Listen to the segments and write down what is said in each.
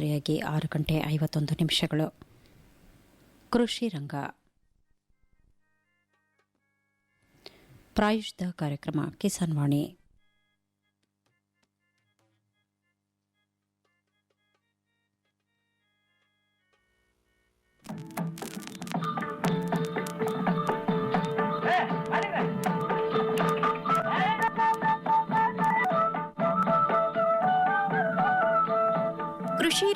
ಸರಿಯಾಗಿ ಆರು ಗಂಟೆ ಐವತ್ತೊಂದು ನಿಮಿಷಗಳು. ಕೃಷಿ ರಂಗ ಪ್ರಾಯುಷ್ದ ಕಾರ್ಯಕ್ರಮ ಕಿಸಾನ್ ವಾಣಿ.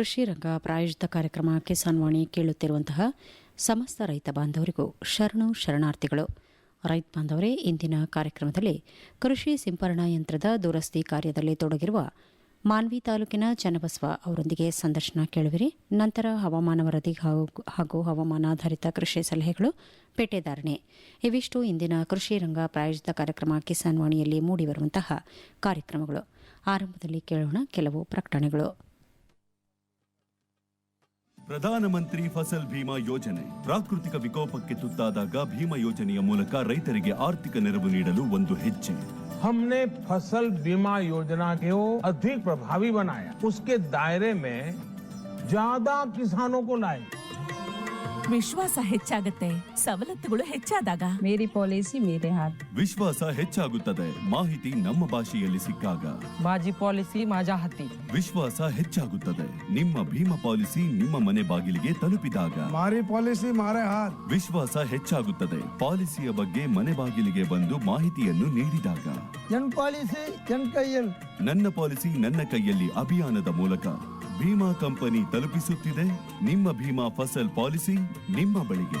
ಕೃಷಿ ರಂಗ ಪ್ರಾಯೋಜಿತ ಕಾರ್ಯಕ್ರಮ ಕಿಸಾನ್ ವಾಣಿ ಕೇಳುತ್ತಿರುವಂತಹ ಸಮಸ್ತ ರೈತ ಬಾಂಧವರಿಗೂ ಶರಣು ಶರಣಾರ್ಥಿಗಳು. ರೈತ ಬಾಂಧವರೇ, ಇಂದಿನ ಕಾರ್ಯಕ್ರಮದಲ್ಲಿ ಕೃಷಿ ಸಿಂಪರಣಾ ಯಂತ್ರದ ದುರಸ್ತಿ ಕಾರ್ಯದಲ್ಲಿ ತೊಡಗಿರುವ ಮಾನ್ವಿ ತಾಲೂಕಿನ ಚನ್ನಬಸವ ಅವರೊಂದಿಗೆ ಸಂದರ್ಶನ ಕೇಳುವಿರಿ. ನಂತರ ಹವಾಮಾನ ವರದಿ ಹಾಗೂ- ಹಾಗೂ ಹವಾಮಾನಾಧಾರಿತ ಕೃಷಿ ಸಲಹೆಗಳು ಪೇಟೆದಾರಣೆ. ಇವಿಷ್ಟು ಇಂದಿನ ಕೃಷಿ ರಂಗ ಪ್ರಾಯೋಜಿತ ಕಾರ್ಯಕ್ರಮ ಕಿಸಾನ್ ವಾಣಿಯಲ್ಲಿ ಮೂಡಿಬರುವಂತಹ ಕಾರ್ಯಕ್ರಮಗಳು. ಆರಂಭದಲ್ಲಿ ಕೇಳೋಣ ಕೆಲವು ಪ್ರಕಟಣೆಗಳು. ಪ್ರಧಾನಮಂತ್ರಿ ಫಸಲ್ ಭೀಮಾ ಯೋಜನೆ ಪ್ರಾಕೃತಿಕ ವಿಕೋಪಕ್ಕೆ ತುತ್ತಾದಾಗ ಭೀಮಾ ಯೋಜನೆಯ ಮೂಲಕ ರೈತರಿಗೆ ಆರ್ಥಿಕ ನೆರವು ನೀಡಲು ಒಂದು ಹೆಜ್ಜೆ हमने फसल बीमा योजना को अधिक प्रभावी बनाया उसके दायरे में ज्यादा किसानों को लाए ವಿಶ್ವಾಸ ಹೆಚ್ಚಾಗತ್ತೆ ಸವಲತ್ತುಗಳು ಹೆಚ್ಚಾದಾಗ मेरी पॉलिसी मेरे हाथ ವಿಶ್ವಾಸ ಹೆಚ್ಚಾಗುತ್ತದೆ ಮಾಹಿತಿ ನಮ್ಮ ಭಾಷೆಯಲ್ಲಿ ಸಿಕ್ಕಾಗ माझी पॉलिसी माझ्या हाती ವಿಶ್ವಾಸ ಹೆಚ್ಚಾಗುತ್ತದೆ ನಿಮ್ಮ ಭೀಮಾ ಪಾಲಿಸಿ ನಿಮ್ಮ ಮನೆ ಬಾಗಿಲಿಗೆ ತಲುಪಿದಾಗ મારી પોલિસી મારે હાથ ವಿಶ್ವಾಸ ಹೆಚ್ಚಾಗುತ್ತದೆ ಪಾಲಿಸಿಯ ಬಗ್ಗೆ ಮನೆ ಬಾಗಿಲಿಗೆ ಬಂದು ಮಾಹಿತಿಯನ್ನು ನೀಡಿದಾಗ એન પોલિસી એન કૈયલ ನನ್ನ ಪಾಲಿಸಿ ನನ್ನ ಕೈಯಲ್ಲಿ ಅಭಿಯಾನದ ಮೂಲಕ ಭೀಮಾ ಕಂಪನಿ ತಲುಪಿಸುತ್ತಿದೆ. ನಿಮ್ಮ ಭೀಮಾ ಫಸಲ್ ಪಾಲಿಸಿ ನಿಮ್ಮ ಬಳಿಗೆ.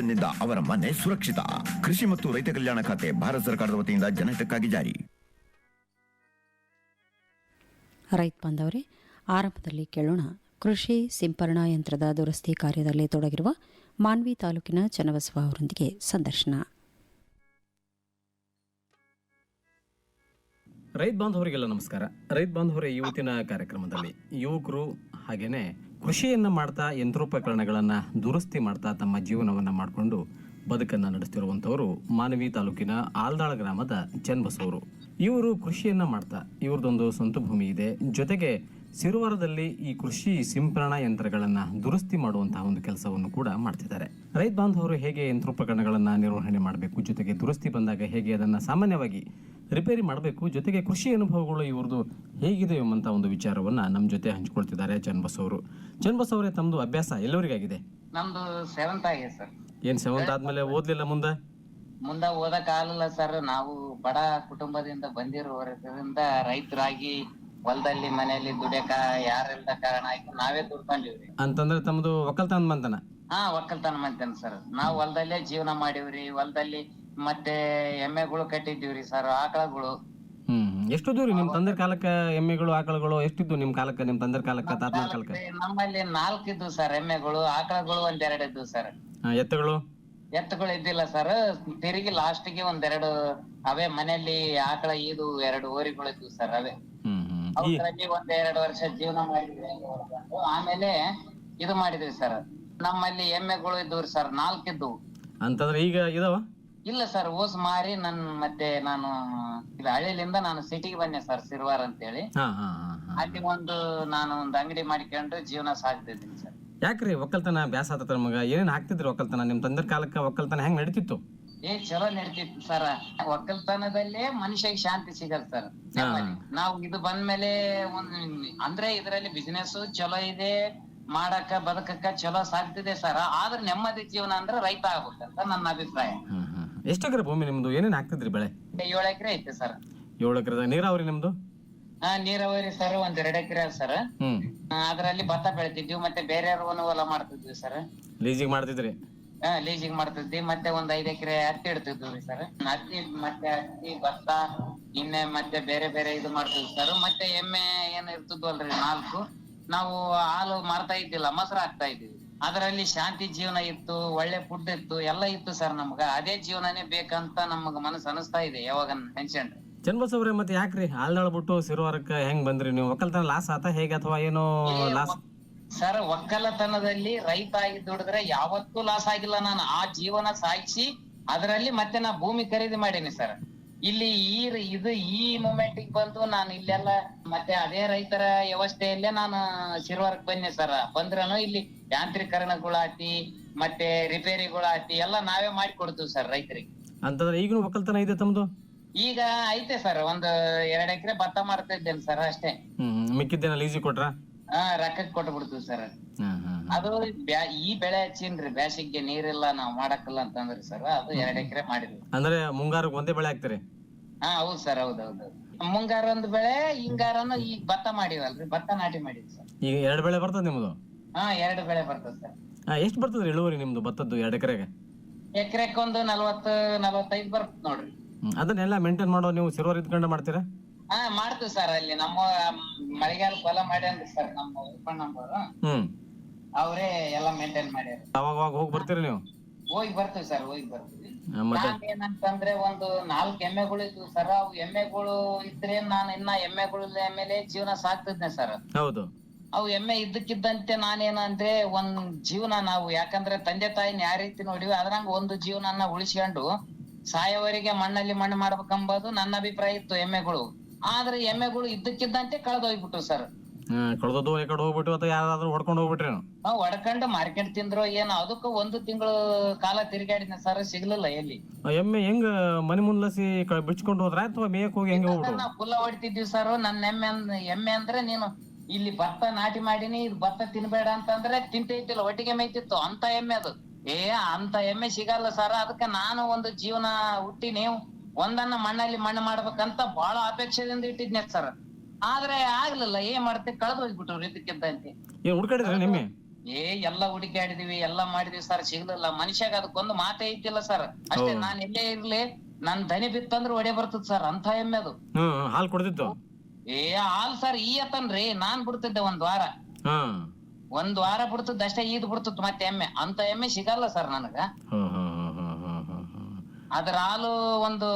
ಪೆನ್ಷನ್ನಿಂದ ಅವರ ಮನೆ ಸುರಕ್ಷಿತ. ಕೃಷಿ ಮತ್ತು ರೈತ ಕಲ್ಯಾಣ ಖಾತೆ ಭಾರತ ಸರ್ಕಾರದ ವತಿಯಿಂದ ಜನಹಿತಕ್ಕಾಗಿ ಜಾರಿ. ರೈತ ಬಾಂಧವರೇ ಆರಂಭದಲ್ಲಿ ಕೇಳೋಣ. ಕೃಷಿ ಸಿಂಪರಣಾ ಯಂತ್ರದ ದುರಸ್ತಿ ಕಾರ್ಯದಲ್ಲಿ ತೊಡಗಿರುವ ಮಾನ್ವಿ ತಾಲೂಕಿನ ಚನ್ನಬಸವ ಅವರೊಂದಿಗೆ ಸಂದರ್ಶನ. ರೈತ ಬಾಂಧವರಿಗೆಲ್ಲ ನಮಸ್ಕಾರ. ರೈತ ಬಾಂಧವರ ಇವತ್ತಿನ ಕಾರ್ಯಕ್ರಮದಲ್ಲಿ ಯುವಕರು ಹಾಗೇನೆ ಕೃಷಿಯನ್ನ ಮಾಡ್ತಾ, ಯಂತ್ರೋಪಕರಣಗಳನ್ನು ದುರಸ್ತಿ ಮಾಡ್ತಾ ತಮ್ಮ ಜೀವನವನ್ನ ಮಾಡಿಕೊಂಡು ಬದುಕನ್ನ ನಡೆಸ್ತಿರುವಂಥವರು ಮಾನವಿ ತಾಲೂಕಿನ ಆಲ್ದಾಳ ಗ್ರಾಮದ ಚನ್ನಬಸವರು ಇವರು ಕೃಷಿಯನ್ನ ಮಾಡ್ತಾ, ಇವ್ರದೊಂದು ಸ್ವಂತ ಭೂಮಿ ಇದೆ. ಜೊತೆಗೆ ಸಿರುವಾರದಲ್ಲಿ ಈ ಕೃಷಿ ಸಿಂಪರಣಾ ಯಂತ್ರಗಳನ್ನು ದುರಸ್ತಿ ಮಾಡುವಂತಹ ಒಂದು ಕೆಲಸವನ್ನು ಕೂಡ ಮಾಡ್ತಿದ್ದಾರೆ. ರೈತ ಬಾಂಧವರು ಹೇಗೆ ಯಂತ್ರೋಪಕರಣಗಳನ್ನು ನಿರ್ವಹಣೆ ಮಾಡಬೇಕು, ಜೊತೆಗೆ ದುರಸ್ತಿ ಬಂದಾಗ ಹೇಗೆ ಅದನ್ನ ಸಾಮಾನ್ಯವಾಗಿ ರಿಪೇರಿ ಮಾಡಬೇಕು ಜೊತೆಗೆ ಕೃಷಿ ಅನುಭವಗಳು ಇವ್ರದ್ದು ಹೇಗಿದೆ ಎಂಬಂತ ಒಂದು ವಿಚಾರವನ್ನ ನಮ್ಮ ಜೊತೆ ಹಂಚಿಕೊಳ್ತಿದ್ದಾರೆ ಚನ್ಬಸ್ ಅವರು. ಚನ್ಬಸ್ ಅವರೇ ತಮ್ಮದು ಅಭ್ಯಾಸ ಎಲ್ಲವರಿಗಾಗಿದೆ ನಮ್ದು ಸೆವೆಂತ್ ಆಗಿದೆ ಸರ್ ಏನ್ ಸೆವೆಂತ್ ಆದ್ಮೇಲೆ ಓದ್ಲಿಲ್ಲ ಮುಂದೆ? ಮುಂದ ಓದಕ್ ಆಗಲ್ಲ ಸರ್ ನಾವು ಬಡ ಕುಟುಂಬದಿಂದ ಬಂದಿರೋದ್ರಿಂದ ರೈತರಾಗಿ ಹೊಲದಲ್ಲಿ ಮನೆಯಲ್ಲಿ ದುಡಿಯಕ ಯಾರಿಲ್ದ ಕಾರಣ ಆಯ್ತು. ನಾವೇ ದುಡ್ಕೊಂಡಿವ್ರಿ ಅಂತಂದ್ರೆ ತಮ್ಮದು ಒಕ್ಕಲ್ತನ ಬಂತನ ಹಾ ಒಕ್ಕಲ್ತನ ಮಾಡ್ತೇನೆ ಸರ್ ನಾವು ಹೊಲದಲ್ಲೇ ಜೀವನ ಮಾಡಿವ್ರಿ. ಹೊಲದಲ್ಲಿ ಮತ್ತೆ ಎಮ್ಮೆಗಳು ಕಟ್ಟಿದ್ದೀವ್ರಿ ಸರ್ ಆಕಳಗಳು. ಹ್ಮ್ ಎಷ್ಟು ರೀ ನಿಮ್ ತಂದೆ ಕಾಲಕ್ಕ ಎಮ್ಮೆಗಳು ಆಕಳುಗಳು ಎಷ್ಟಿದ್ವು ನಿಮ್ ಕಾಲಕ್ಕ ನಿಮ್ ತಂದೆ ಕಾಲಕ್ಕ ತಾತನ ಕಾಲಕ್ಕ? ನಮ್ಮಲ್ಲಿ ನಾಲ್ಕು ಇದ್ವು ಸರ್ ಎಮ್ಮೆಗಳು ಆಕಳಗಳು ಎರಡು ಇದ್ವು ಸರ್ ಎತ್ತುಗಳು? ಎತ್ತುಗಳು ಇದ್ದಿಲ್ಲ ಸರ್ ತಿರುಗಿ ಲಾಸ್ಟ್ಗೆ ಒಂದೆರಡು ಅವೇ ಮನೆಯಲ್ಲಿ ಆಕಳ ಇದು ಎರಡು ಓರಿಗಳು ಇದ್ವು ಸರ್ ಅವೇ. ಹ್ಮ್ ಹ್ಮ್. ಈ ಅವುಗಳಲ್ಲಿ ಒಂದ್ ಎರಡು ವರ್ಷ ಜೀವನ ಮಾಡಿದ್ವಿ. ಆಮೇಲೆ ಇದು ಮಾಡಿದ್ವಿ ಸರ್ ನಮ್ಮಲ್ಲಿ ಎಮ್ಮೆಗಳು ಇದ್ವು ಸರ್ ನಾಲ್ಕಿದ್ವು ಅಂತಂದ್ರೆ ಈಗ ಇದಾವ? ಇಲ್ಲ ಸರ್ ಓಸ್ ಮಾರಿ ನನ್ ಮತ್ತೆ ನಾನು ಇದು ಹಳ್ಳಿಲಿಂದ ನಾನು ಸಿಟಿಗೆ ಬಂದೆ ಸರ್ ಸಿರ್ವಾರ್ ಅಂತೇಳಿ. ಹೇಳಿ ಹಾ ಹಾ ಹಾ. ಅಲ್ಲಿ ಒಂದು ನಾನು ಒಂದು ಅಂಗಡಿ ಮಾಡಿಕೊಂಡು ಜೀವನ ಸಾಗ್ತಿದ್ದೀನಿ ಸರ್ ಯಾಕ್ರಿ ಒಕ್ಕಲ್ತನ ಬ್ಯಾಸ ಆತ ಮಗ? ಏನೇನ್ ಹಾಕ್ತಿದ್ರಿ ಒಕ್ಕಲ್ತನ? ನಿಮ್ ತಂದ್ರ ಕಾಲಕ್ಕ ಒಕ್ಕಲ್ತನ ಹೆಂಗ್ ನಡೀತಿತ್ತು? ಏ ಚಲೋ ನಡೀತಿತ್ತು ಸರ್ ಒಕ್ಕಲ್ತನದಲ್ಲೇ ಮನುಷ್ಯಗೆ ಶಾಂತಿ ಸಿಗಲ್ಲ ಸರ್. ನಾವು ಇದು ಬಂದ್ಮೇಲೆ ಒಂದ್ ಅಂದ್ರೆ ಇದರಲ್ಲಿ ಬಿಸಿನೆಸ್ ಚಲೋ ಇದೆ ಮಾಡಕ ಬದುಕಕ್ಕ ಚಲೋ ಸಾಗ್ತಿದೆ ಸರ್ ಆದ್ರೆ ನೆಮ್ಮದಿ ಜೀವನ ಅಂದ್ರೆ ರೈತ ಆಗ್ಬೇಕಂತ ನನ್ನ ಅಭಿಪ್ರಾಯ. ಎಷ್ಟು ಎಕರೆ ಭೂಮಿ ನಿಮ್ದು? ಏನೇನ್ ಹಾಕ್ತಿದ್ರಿ ಬೆಳೆ? ಏಳು ಎಕರೆ ಐತೆ ಸರ್. ಏಳು ಎಕರೆ ನೀರಾವರಿ ನಿಮ್ದು? ಹಾ ನೀರಾವರಿ ಸರ್ ಒಂದ್ ಎರಡ್ ಎಕರೆ ಸರ್. ಹ್ಮ್. ಅದ್ರಲ್ಲಿ ಭತ್ತ ಬೆಳಿತಿದ್ವಿ ಮತ್ತೆ ಬೇರೆ ಹೊಲ ಮಾಡ್ತಿದ್ವಿ ಸರ್. ಲೀಸಿಗೆ ಮಾಡ್ತಿದ್ರಿ? ಹಾ ಲೀಸಿಂಗ್ ಮಾಡ್ತಿದ್ವಿ ಮತ್ತೆ ಒಂದ್ ಐದ್ ಎಕರೆ ಹತ್ತಿ ಇಡ್ತಿದ್ವಿ ಸರ್. ಹತ್ತಿ ಮತ್ತೆ ಹತ್ತಿ ಭತ್ತ ಇನ್ನೇ ಮತ್ತೆ ಬೇರೆ ಬೇರೆ ಇದು ಮಾಡ್ತಿದ್ವಿ ಸರ್. ಮತ್ತೆ ಎಮ್ಮೆ ಏನ್ ಇರ್ತಿದ್ವಲ್ರಿ ನಾಲ್ಕು. ನಾವು ಹಾಲು ಮಾರ್ತಾ ಇದ್ದಿಲ್ಲ ಮೊಸರು ಹಾಕ್ತಾ ಇದ್ವಿ ಅದರಲ್ಲಿ ಶಾಂತಿ ಜೀವನ ಇತ್ತು ಒಳ್ಳೆ ಫುಡ್ ಇತ್ತು ಎಲ್ಲ ಇತ್ತು ಸರ್ ನಮ್ಗ. ಅದೇ ಜೀವನನೇ ಬೇಕಂತ ನಮಗ ಮನಸ್ಸು ಅನಿಸ್ತಾ ಇದೆ ಯಾವಾಗ ನೆನ್ಸ್ಕೊಂಡ್ರೆ ಚನ್ಬಸವ್ರೆ ಮತ್ತೆ ಯಾಕ್ರಿ? ಹಾಲ್ದಾಳ ಬಿಟ್ಟು ಸಿರುವಾರಕ್ಕೆ ಹೆಂಗ್ ಬಂದ್ರಿ ನೀವು? ಒಕ್ಕಲ್ತನ ಲಾಸ್ ಆತ ಹೇಗೆ ಅಥವಾ ಏನು ಲಾಸ್ ಸರ್ ಒಕ್ಕಲತನದಲ್ಲಿ ರೈತ ಆಗಿ ದುಡಿದ್ರೆ ಯಾವತ್ತೂ ಲಾಸ್ ಆಗಿಲ್ಲ ನಾನು. ಆ ಜೀವನ ಸಾಗಿಸಿ ಅದರಲ್ಲಿ ಮತ್ತೆ ನಾ ಭೂಮಿ ಖರೀದಿ ಮಾಡೀನಿ ಸರ್ ಇಲ್ಲಿ ಈ ಇದು ಈ ಮೂಮೆಂಟ್ ಬಂದು ನಾನು ಇಲ್ಲೆಲ್ಲ ಮತ್ತೆ ಅದೇ ರೈತರ ವ್ಯವಸ್ಥೆಯಲ್ಲೇ ನಾನು ಶಿರ್ವಾರಕ್ ಬಂದೆ ಸರ್. ಬಂದ್ರನು ಇಲ್ಲಿ ಯಾಂತ್ರೀಕರಣಗಳಾತಿ ಮತ್ತೆ ರಿಪೇರಿಗಳಾತಿ ಎಲ್ಲ ನಾವೇ ಮಾಡಿ ಕೊಡ್ತೀವಿ ಸರ್ ರೈತರಿಗೆ. ಅಂತಂದ್ರೆ ಈಗನು ಒಕ್ಕಲ್ತನ ಇದೆ ತಮ್ದು? ಈಗ ಐತೆ ಸರ್ ಒಂದು ಎರಡ್ ಎಕರೆ ಭತ್ತ ಮಾಡ್ತಾ ಇದ್ದೇನೆ ಸರ್ ಅಷ್ಟೇ. ಹ್ಮ್ ಮಿಕ್ಕಿದ್ದೇನೆ ಲೀಸಿ ಕೊಟ್ರ? ಹಾ ರೊಕ್ಕಕ್ಕೆ ಕೊಟ್ಟ ಬಿಡ್ತೀವಿ ಸರ್ ಅದು ಈ ಬೆಳೆ ಹಚ್ಚಿನ್ರಿ ಬ್ಯಾಸಿಗೆ ನೀರಿಲ್ಲ ನಾವ್ ಮಾಡಕ್ಕಲ್ಲ ಅಂತಂದ್ರಿ ಸರ್. ಅದು ಎರಡ್ ಎಕರೆ ಮಾಡಿದ್ವಿ. ಅಂದ್ರೆ ಮುಂಗಾರು ಒಂದೇ ಬೆಳೆ ಹಾಕ್ತೀರಿ? ಹಾ ಹೌದ್ ಸರ್ ಹೌದ್ ಹೌದ್. ಮುಂಗಾರ ಒಂದ್ ಬೆಳೆ ಹಿಂಗಾರನು ಈ ಭತ್ತ ಮಾಡಿವಲ್ರಿ ಭತ್ತ ನಾಟಿ ಮಾಡಿದ್ವಿ ಸರ್. ಈಗ ಎರಡು ಬೆಳೆ ಬರ್ತದ ನಿಮ್ದು? ಹಾ ಎರಡ್ ಬೆಳೆ ಬರ್ತದೆ ಸರ್. ಹಾ ಎಷ್ಟ್ ಬರ್ತದ್ರಿ ಇಳುವರಿ ನಿಮ್ದು ಭತ್ತದ್ದು ಎರಡು ಎಕರೆಗೆ? ಎಕರೆಕ್ ಒಂದು ನಲ್ವತ್ತು ನಲ್ವತ್ತೈದು ಬರ್ತದೆ ನೋಡ್ರಿ. ಅದನ್ನೆಲ್ಲ ಮೇಂಟೈನ್ ಮಾಡೋ ನೀವು ಸಿರ್ವರ್ ಇದ್ಕೊಂಡು ಮಾಡ್ತೀರಾ? ಹಾ ಮಾಡ್ತೀವಿ ಸರ್ ಅಲ್ಲಿ ನಮ್ಮ ಮಳೆಗಾಲ ಹೊಲ ಮಾಡ್ಯಾನ್ರಿ ಸರ್ ನಮ್ಮ ಉಪ್ಪಣ್ಣವರು ಹ್ಮ್. ಅವರೇ ಎಲ್ಲಾ ಮೇಂಟೈನ್ ಮಾಡ್ಯಾರ. ಅವಾಗ ಹೋಗಿ ಬರ್ತೀರಿ ನೀವು? ಹೋಗಿ ಬರ್ತೀವಿ ಸರ್ ಹೋಗಿ ಬರ್ತೀವಿ. ಆ, ಮತ್ತೆ? ನಾನ್ ಏನಂತಂದ್ರೆ ಒಂದು ನಾಲ್ಕು ಎಮ್ಮೆಗಳು ಇದ್ವು ಸರ್ ಅವು ಎಮ್ಮೆಗಳು ಇದ್ರೆ ನಾನು ಇನ್ನ ಎಮ್ಮೆಗಳ ಮೇಲೆ ಜೀವನ ಸಾಕ್ತಿದ್ನೆ ಸರ್ ಹೌದು. ಅವು ಎಮ್ಮೆ ಇದ್ದಕ್ಕಿದ್ದಂತೆ ನಾನೇನಂದ್ರೆ ಒಂದ್ ಜೀವನ ನಾವು ಯಾಕಂದ್ರೆ ತಂದೆ ತಾಯಿನ ಯಾವ ರೀತಿ ನೋಡಿವಿ ಅದ್ರಂಗ ಒಂದು ಜೀವನನ ಉಳಿಸ್ಕೊಂಡು ಸಾಯವರಿಗೆ ಮಣ್ಣಲ್ಲಿ ಮಣ್ಣು ಮಾಡ್ಬೇಕಂಬುದು ನನ್ನ ಅಭಿಪ್ರಾಯ ಇತ್ತು ಎಮ್ಮೆಗಳು. ಆದ್ರೆ ಎಮ್ಮೆಗಳು ಇದ್ದಕ್ಕಿದ್ದಂತೆ ಕಳೆದೋಗ್ಬಿಟ್ಟು ಸರ್. ಕಳ್ದದ್ದು ಈ ಕಡೆ ಹೋಗ್ಬಿಟ್ಟು ಅಥವಾ ಯಾರಾದ್ರೂ ಹೊಡ್ಕೊಂಡು ಹೋಗ್ಬಿಟ್ರಿ ನಾವು ಹೊಡ್ಕೊಂಡು ಮಾರ್ಕೆಟ್ ತಿಂದ್ರು ಏನೋ ಅದಕ್ಕೂ ಒಂದು ತಿಂಗಳು ಕಾಲ ತಿರುಗಾಡಿನ ಸರ್ ಸಿಗ್ಲಿಲ್ಲ ಎಲ್ಲಿ. ಎಮ್ಮೆ ಹೆಂಗ ಮನೆ ಮುಂದ್ಲಸಿ ಕ- ಬಿಚ್ಕೊಂಡು ಹೋದ್ರ ಅಥವಾ ಮೇಯಕ್ ಹೋಗಿ ಹೆಂಗೆ ಹೋಗ್ಬಿಟ್ಟು ನಾವು ಫುಲ್ಲ ಹೊಡಿತಿದ್ವಿ ಸರ್ ನನ್ನ ಎಮ್ಮೆ ಅಂದ್ ಎಮ್ಮೆ ಅಂದ್ರೆ ನೀನು ಇಲ್ಲಿ ಭತ್ತ ನಾಟಿ ಮಾಡಿನಿ ಇದು ಭತ್ತ ತಿನ್ಬೇಡ ಅಂತಂದ್ರೆ ತಿಂತೈತಿಲ್ಲ ಒಟ್ಟಿಗೆ ಮೇಯ್ತಿತ್ತು ಅಂತ ಎಮ್ಮೆ ಅದು. ಏ ಅಂತ ಎಮ್ಮೆ ಸಿಗಲ್ಲ ಸರ್ ಅದಕ್ಕೆ ನಾನು ಒಂದು ಜೀವನ ಹುಟ್ಟಿನಿ ಒಂದನ್ನ ಮಣ್ಣಲ್ಲಿ ಮಣ್ಣು ಮಾಡ್ಬೇಕಂತ ಬಹಳ ಅಪೇಕ್ಷೆದಿಂದ ಇಟ್ಟಿದ್ನೆ ಸರ್. ಆದ್ರೆ ಆಗ್ಲಿಲ್ಲ ಏನ್ ಮಾಡ್ತೀವಿ ಕಳೆದು ಹೋಗ್ಬಿಟ್ರು ಇದಕ್ಕಿದ್ದಂತೆ ಏನ್ ಹುಡ್ಕಾಡಿದ್ರೆ ನಿಮ್ಮೆ ಏ ಎಲ್ಲ ಹುಡುಕಾಡಿದಿವಿ ಎಲ್ಲ ಮಾಡಿದ್ವಿ ಸರ್ ಸಿಗ್ಲಿಲ್ಲ. ಮನುಷ್ಯಾಗ ಅದಕ್ಕೊಂದು ಮಾತೇ ಇದ್ದಿಲ್ಲ ಸರ್. ಅಷ್ಟೇ. ನಾನ್ ಎಲ್ಲೇ ಇರ್ಲಿ ನನ್ ದನಿ ಬಿತ್ತಂದ್ರೆ ಒಡೆ ಬರ್ತದ ಸರ್ ಅಂತ ಎಮ್ಮೆ ಅದು. ಹಾಲ್ ಹಾಲು ಕೊಡ್ತಿತ್ತು? ಏ ಹಾಲ್ ಸರ್ ಈ ಅತನ್ರಿ ನಾನ್ ಬಿಡ್ತಿದ್ದೆ ಒಂದ್ ವಾರ. ಒಂದ್ ವಾರ ಬಿಡ್ತದ ಅಷ್ಟೇ ಈದ್ ಬಿಡ್ತದ ಮತ್ತೆ ಎಮ್ಮೆ. ಅಂತ ಎಮ್ಮೆ ಸಿಗಲ್ಲ ಸರ್ ನನಗ ಹ್ಮ್ ಹ್ಮ್ ಹ್ಮ್ ಹ್ಮ್ ಹ್ಮ್ ಹ್ಮ್ ಹ್ಮ್ ಅದ್ರ ಹಾಲು ಒಂದು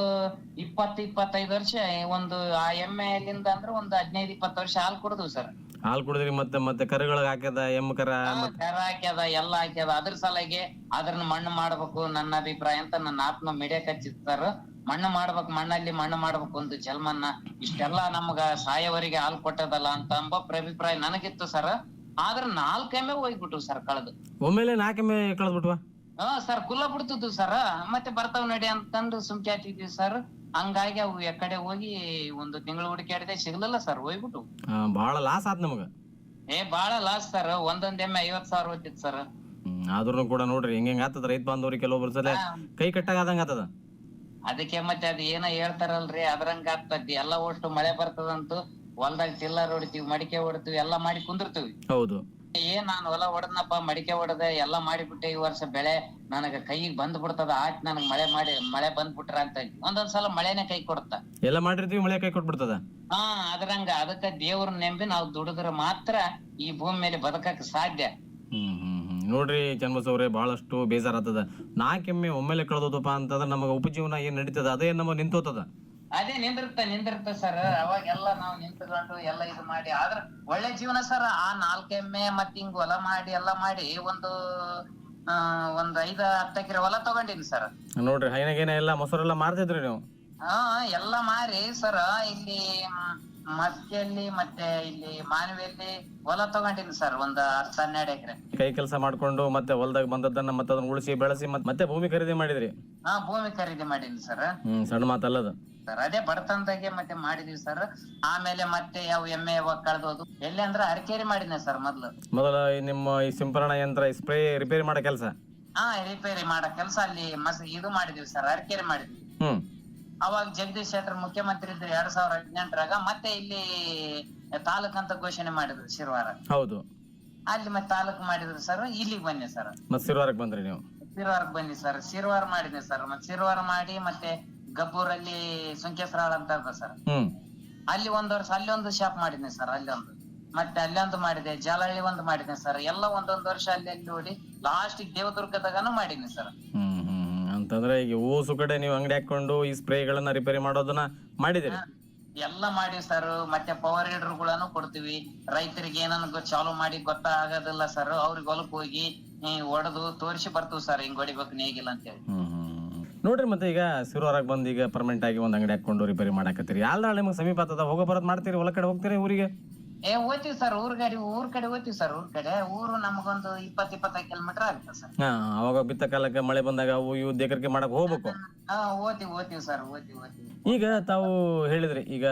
ಇಪ್ಪತ್ತು ಇಪ್ಪತ್ತೈದು ವರ್ಷ ಒಂದು ಆ ಎಮ್ಮೆಲಿಂದ ಅಂದ್ರೆ ಒಂದು ಹದಿನೈದು ಇಪ್ಪತ್ತು ವರ್ಷ ಹಾಲು ಕುಡಿದ್ವು ಸರ್. ಹಾಲು ಕುಡಿದ್ರಿ ಮತ್ತೆ ಮತ್ತೆ ಕರುಗಳಿಗೆ ಹಾಕ್ಯದ ಎಮ್ಮು ಕರ ಮತ್ತೆ ಕರ ಹಾಕ್ಯದ ಎಲ್ಲ ಹಾಕ್ಯದ. ಅದ್ರ ಸಲಗೆ ಅದ್ರನ್ನ ಮಣ್ಣು ಮಾಡ್ಬೇಕು ನನ್ನ ಅಭಿಪ್ರಾಯ ಅಂತ ನನ್ನ ಆತ್ಮ ಮಿಡಿಯಕ್ ಹಚ್ಚಿತ್ ಸರ್. ಮಣ್ಣು ಮಾಡ್ಬೇಕು ಮಣ್ಣಲ್ಲಿ ಮಣ್ಣು ಮಾಡ್ಬೇಕು ಒಂದು ಜನ್ಮನ್ನ. ಇಷ್ಟೆಲ್ಲ ನಮ್ಗ ಸಾಯವರಿಗೆ ಹಾಲು ಕೊಟ್ಟದಲ್ಲ ಅಂತ ಅಂಬ ಅಭಿಪ್ರಾಯ ನನಗಿತ್ತು ಸರ್. ಆದ್ರ ನಾಲ್ಕೆಮ್ಮೆ ಎಮ್ಮೆ ಹೋಗ್ಬಿಟ್ವು ಸರ್ ಕಳೆದು. ಒಮ್ಮೆಲೆ ನಾಲ್ಕೆಮ್ಮೆ ಕಳೆದ್ಬಿಟ್ವಾ? ಹಾ ಸರ್ ಕುಲ್ಲ ಬಿಡ್ತಿದ್ವು ಸರ್ ಮತ್ತೆ ಬರ್ತಾವ್ ನಡಿ ಅಂತಂದು ಸುಮ್ಕಾತಿದ್ವಿ ಸರ್ ಹಂಗಾಗಿ ಅವು ಎಕಡೆ ಹೋಗಿ ಒಂದು ತಿಂಗಳು ಹುಡುಕಾಡಿದೆ ಸಿಗ್ಲಿಲ್ಲ ಸರ್ ಹೋಗ್ಬಿಟ್ಟು. ಆ, ಬಹಳ ಲಾಸ್ ಆತ್ ನಮಗ. ಏ ಬಾಳ ಲಾಸ್ ಸರ್ ಒಂದೊಂದ್ ಎಮ್ಮೆ ಐವತ್ ಸಾವಿರ ಹೋಗ್ತಿತ್ತು ಸರ್ ಆದ್ರೂ ಕೂಡ ನೋಡ್ರಿ ಹೆಂಗ್ ಹೆಂಗ್ ಆತದ ರೈತ ಬಾಂಧವ್ರಿಗೆ ಕೆಲವೊಬ್ರು ಸಲ ಕೈ ಕಟ್ಟಾಗ ಆದಂಗ ಆತದ. ಅದಕ್ಕೆ ಮತ್ತೆ ಅದ್ ಏನ ಹೇಳ್ತಾರಲ್ರಿ ಅದ್ರಂಗ ಆಗ್ತತಿ ಎಲ್ಲಾ ಒಟ್ಟು ಮಳೆ ಬರ್ತದಂತು ಹೊಲ್ದಾಗ ಚಿಲ್ಲರ್ ಹೊಡಿತೀವಿ ಮಡಿಕೆ ಹೊಡಿತೀವಿ ಎಲ್ಲಾ ಮಾಡಿ ಕುಂದಿರ್ತೀವಿ. ಹೌದು. ಏನ್ ನಾನು ಹೊಲ ಹೊಡೆದ್ನಪ್ಪ ಮಡಿಕೆ ಹೊಡೆದೆ ಎಲ್ಲಾ ಮಾಡಿಬಿಟ್ಟೆ ಈ ವರ್ಷ ಬೆಳೆ. ನನಗ ಕೈಗೆ ಬಂದ್ ಬಿಡ್ತದ ಆಯ್ತು ನನಗ್ ಮಳೆ ಮಾಡಿ ಮಳೆ ಬಂದ್ಬಿಟ್ರ ಅಂತ ಒಂದೊಂದ್ಸಲ ಮಳೆನೆ ಕೈ ಕೊಡುತ್ತ. ಎಲ್ಲ ಮಾಡಿರ್ತೀವಿ ಮಳೆ ಕೈ ಕೊಟ್ಬಿಡ್ತದ. ಹಾ ಅದ್ರಂಗ ಅದಕ್ಕ ದೇವ್ರ ನೆಂಬಿ ನಾವು ದುಡಿದ್ರೆ ಮಾತ್ರ ಈ ಭೂಮಿ ಮೇಲೆ ಬದುಕಕ್ ಸಾಧ್ಯ. ಹ್ಮ್ ಹ್ಮ್ ಹ್ಮ್. ನೋಡ್ರಿ ಚನ್ಬಸ್ ಅವ್ರೆ ಬಹಳಷ್ಟು ಬೇಜಾರಾಗ್ತದ. ನಾಲ್ಕೆಮ್ಮೆ ಒಮ್ಮೆಲೆ ಕಳೆದೋದಪ್ಪ ಅಂತಂದ್ರೆ ನಮಗೆ ಉಪಜೀವನ ಏನ್ ನಡೀತದ? ಅದೇ ನಮ್ಮ ನಿಂತೋತದ. ಅದೇ ನಿಂದಿರ್ತ ನಿಂದಿರ್ತ ಸರ್ ಅವಾಗೆಲ್ಲ ನಾವು ನಿಂತ್ಕೊಂಡು ಎಲ್ಲ ಇದು ಮಾಡಿ ಆದ್ರ ಒಳ್ಳೆ ಜೀವನ ಸರ್ ಆ ನಾಲ್ಕೆಮ್ಮೆ ಮತ್ ಹಿಂಗ್ ಹೊಲ ಮಾಡಿ ಎಲ್ಲ ಮಾಡಿ ಒಂದು ಆ ಒಂದ್ ಐದ ಹತ್ತ ಎಕರೆ ಹೊಲ ತಗೊಂಡಿನಿ ಸರ್ ನೋಡ್ರಿ ಹೈನಗೇನ ಎಲ್ಲ ಮೊಸರೆಲ್ಲ ಮಾರ್ತಿದ್ರಿ ನೀವು? ಹಾ ಎಲ್ಲ ಮಾರಿ ಸರ್ ಇಲ್ಲಿ ಮಸ್ಕಿಯಲ್ಲಿ ಮತ್ತೆ ಇಲ್ಲಿ ಮಾನವಿಯಲ್ಲಿ ಹೊಲ ತಗೊಂಡಿನಿ ಸರ್ ಒಂದ್ ಹತ್ತು ಹನ್ನೆರಡು ಎಕರೆ. ಕೈ ಕೆಲಸ ಮಾಡ್ಕೊಂಡು ಮತ್ತೆ ಹೊಲದಾಗ ಬಂದದ್ದನ್ನ ಮತ್ತೆ ಅದನ್ನ ಉಳಿಸಿ ಬೆಳೆಸಿ ಮತ್ತೆ ಮತ್ತೆ ಭೂಮಿ ಖರೀದಿ ಮಾಡಿದ್ರಿ? ಹಾ ಭೂಮಿ ಖರೀದಿ ಮಾಡೀನಿ ಸರ್. ಹ್ಮ್ ಸಣ್ಣ ಮಾತಲ್ಲದ ಸರ್ ಅದೇ ಬಡತನದಾಗೆ ಮತ್ತೆ ಮಾಡಿದೀವಿ ಸರ್. ಆಮೇಲೆ ಮತ್ತೆ ಯಾವ ಎಮ್ಮೆ ಯಾವಾಗ ಕಳ್ದೋದು? ಎಲ್ಲಿ ಅಂದ್ರ ಅರಕೇರಿ ಮಾಡಿದ್ನೆ ಸರ್ ಮೊದ್ಲು. ಮೊದಲ ಈ ನಿಮ್ಮ ಈ ಸಿಂಪರಣ ಯಂತ್ರ ಸ್ಪ್ರೇ ರಿಪೇರಿ ಮಾಡೋ ಕೆಲಸ? ಹಾ ರಿಪೇರಿ ಮಾಡೋ ಕೆಲಸ ಅಲ್ಲಿ ಮಸ್ ಇದು ಮಾಡಿದ್ವಿ ಸರ್ ಅರಕೇರಿ ಮಾಡಿದ್ವಿ. ಹ್ಮ್. ಅವಾಗ ಜಗದೀಶ್ ಶೆಟ್ಟರ್ ಮುಖ್ಯಮಂತ್ರಿ ಇದ್ರು ಎರಡ್ ಸಾವಿರದ ಹದಿನೆಂಟರಾಗ ಮತ್ತೆ ಇಲ್ಲಿ ತಾಲೂಕ್ ಅಂತ ಘೋಷಣೆ ಮಾಡಿದ್ರು ಶಿರ್ವಾರ. ಹೌದು. ಅಲ್ಲಿ ಮತ್ತೆ ತಾಲೂಕ್ ಮಾಡಿದ್ರು ಸರ್ ಇಲ್ಲಿಗೆ ಬನ್ನಿ ಸರ್ ಮತ್ತೆ ಸಿರ್ವಾರಕ್ಕೆ ಬಂದ್ರಿ ನೀವು? ಶಿರ್ವಾರಕ್ಕೆ ಬನ್ನಿ ಸರ್ ಶಿರ್ವಾರ ಮಾಡಿದ್ವಿ ಸರ್ ಮತ್ತೆ ಶಿರ್ವಾರ ಮಾಡಿ ಮತ್ತೆ ಗಬ್ಬೂರಲ್ಲಿ ಸುಂಕೇಶ್ವರಾಳ್ ಅಂತ ಅದ ಸರ್ ಹ್ಮ್. ಅಲ್ಲಿ ಒಂದ್ ವರ್ಷ ಅಲ್ಲಿ ಒಂದು ಶಾಪ್ ಮಾಡಿದ್ನಿ ಸರ್ ಅಲ್ಲಿ ಒಂದು. ಮತ್ತೆ ಅಲ್ಲೊಂದು ಮಾಡಿದೆ ಜಾಲಹಳ್ಳಿ ಒಂದು ಮಾಡಿದ್ನಿ ಸರ್ ಎಲ್ಲ ಒಂದೊಂದು ವರ್ಷ ಅಲ್ಲಿ ಅಲ್ಲಿ ನೋಡಿ ಲಾಸ್ಟ್ ದೇವದುರ್ಗದಾಗನು ಮಾಡಿದ್ನಿ ಸರ್ ಹ್ಮ್. ಅಂತಂದ್ರೆ ಈಗ ಓಸು ಕಡೆ ನೀವು ಅಂಗಡಿ ಹಾಕೊಂಡು ಈ ಸ್ಪ್ರೇಗಳನ್ನ ರಿಪೇರಿ ಮಾಡೋದನ್ನ ಮಾಡಿದಿರಿ ಎಲ್ಲ ಮಾಡಿ ಸರ್ ಮತ್ತೆ ಪವರ್ಗಳನ್ನು ಕೊಡ್ತೀವಿ. ರೈತರಿಗೆ ಏನನ್ನ ಚಾಲು ಮಾಡಿ ಗೊತ್ತಾಗೋದಿಲ್ಲ ಸರ್ ಅವ್ರಿಗೆ ಹೊಲಕ್ ಹೋಗಿ ಹೊಡೆದು ತೋರಿಸಿ ಬರ್ತೀವಿ ಸರ್ ಹಿಂಗ್ ಹೊಡಿಬೇಕು ನೇಗಿಲ್ಲ ಅಂತ ಹೇಳಿ. ನೋಡ್ರಿ ಮತ್ತೆ ಈಗ ಸಿರುವಾರಾಗ ಬಂದ್ ಈಗ ಪರ್ಮನೆಂಟ್ ಆಗಿ ಒಂದ್ ಅಂಗಡಿ ಹಾಕೊಂಡು ರಿಪೇರಿ ಮಾಡಾಕತ್ತೀರಿ. ಯಾಲ್ದಾಳ ನಿಮ್ಗೆ ಸಮೀಪ ಹೋಗೋ ಬರೋದ್ ಮಾಡ್ತೀರಿ ಹೊಲ ಕಡೆ ಹೋಗ್ತೀರಿ ಊರಿಗೆ? ಏ ಓದ್ತೀವಿ ಸರ್ ಊರ್ ಕಡೆ ಊರ್ ಕಡೆ ಓದ್ತೀವಿ ಸರ್ ಊರ್ ಕಡೆ. ಊರು ನಮಗೊಂದು ಇಪ್ಪತ್ ಇಪ್ಪತ್ತೈದು ಕಿಲೋಮೀಟರ್ ಆಗುತ್ತೆ ಸರ್. ಹಾ ಅವಾಗ ಬಿತ್ತ ಕಾಲಕ್ಕೆ ಮಳೆ ಬಂದಾಗ ಅವು ಇವು ದೇಕರಿಕೆ ಮಾಡಕ್ ಹೋಗ್ಬೇಕು. ಹಾ ಓದ್ತೀವಿ ಓದ್ತೀವಿ ಸರ್ ಓದ್ತೀವಿ ಓದ್ತೀವಿ. ಈಗ ತಾವು ಹೇಳಿದ್ರಿ ಈಗ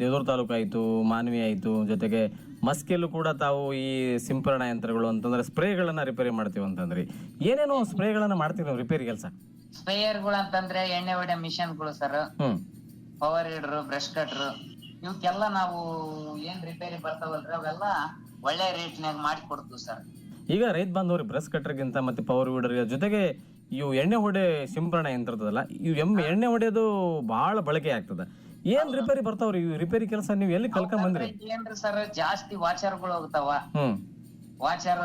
ದೇವದೂರ್ ತಾಲೂಕು ಆಯ್ತು ಮಾನವಿ ಆಯ್ತು ಜೊತೆಗೆ ಮಸ್ಕಿಯಲ್ಲೂ ಕೂಡ ತಾವು ಈ ಸಿಂಪರಣಾ ಯಂತ್ರಗಳು ಅಂತಂದ್ರೆ ಸ್ಪ್ರೇಗಳನ್ನ ರಿಪೇರಿ ಮಾಡ್ತೀವಿ ಅಂತಂದ್ರಿ. ಏನೇನೋ ಸ್ಪ್ರೇಗಳನ್ನ ಮಾಡ್ತೀವಿ ನಾವು ರಿಪೇರಿ ಕೆಲಸ ಸ್ಪ್ರೇಯರ್ಗಳು ಅಂತಂದ್ರೆ ಎಣ್ಣೆ ಹೊಡೆ ಮಿಷನ್ಗಳು ಸರ್. ಹ್ಮ್. ಪವರ್ ಹೀಡರ್ ಬ್ರಷ್ ಕಟ್ರ್ ಇವಕ್ಕೆಲ್ಲ ನಾವು ಏನ್ ರಿಪೇರಿ ಬರ್ತಾವಲ್ರಿ ಅವೆಲ್ಲ ಒಳ್ಳೆ ರೇಟ್ನಾಗ ಮಾಡಿ ಕೊಡ್ತೀವಿ ಸರ್ ಈಗ ರೈತ ಬಾಂಧವ್ರಿ ಬ್ರಸ್ ಕಟ್ಟರ್ಗಿಂತ ಮತ್ತೆ ಪವರ್ ವೀಡರ್ ಜೊತೆಗೆ ಇವು ಎಣ್ಣೆ ಹೊಡೆ ಸಿಂಪರಣಾ ಯಂತ್ರದಲ್ಲ ಇವು ಎಂ ಎಣ್ಣೆ ಹೊಡೆಯೋದು ಬಹಳ ಬಳಕೆ ಆಗ್ತದ. ಏನ್ ರಿಪೇರಿ ಬರ್ತಾವ್ರಿ ಇವು ರಿಪೇರಿ ಕೆಲಸ ನೀವು ಎಲ್ಲಿ ಕಲ್ಕೊಂಡ್ ಬಂದ್ರಿ? ಏನ್ರಿ ಸರ್ ಜಾಸ್ತಿ ವಾಚರ್ಗಳು ಹೋಗ್ತಾವ. ಹ್ಮ್. ವಾಚರ್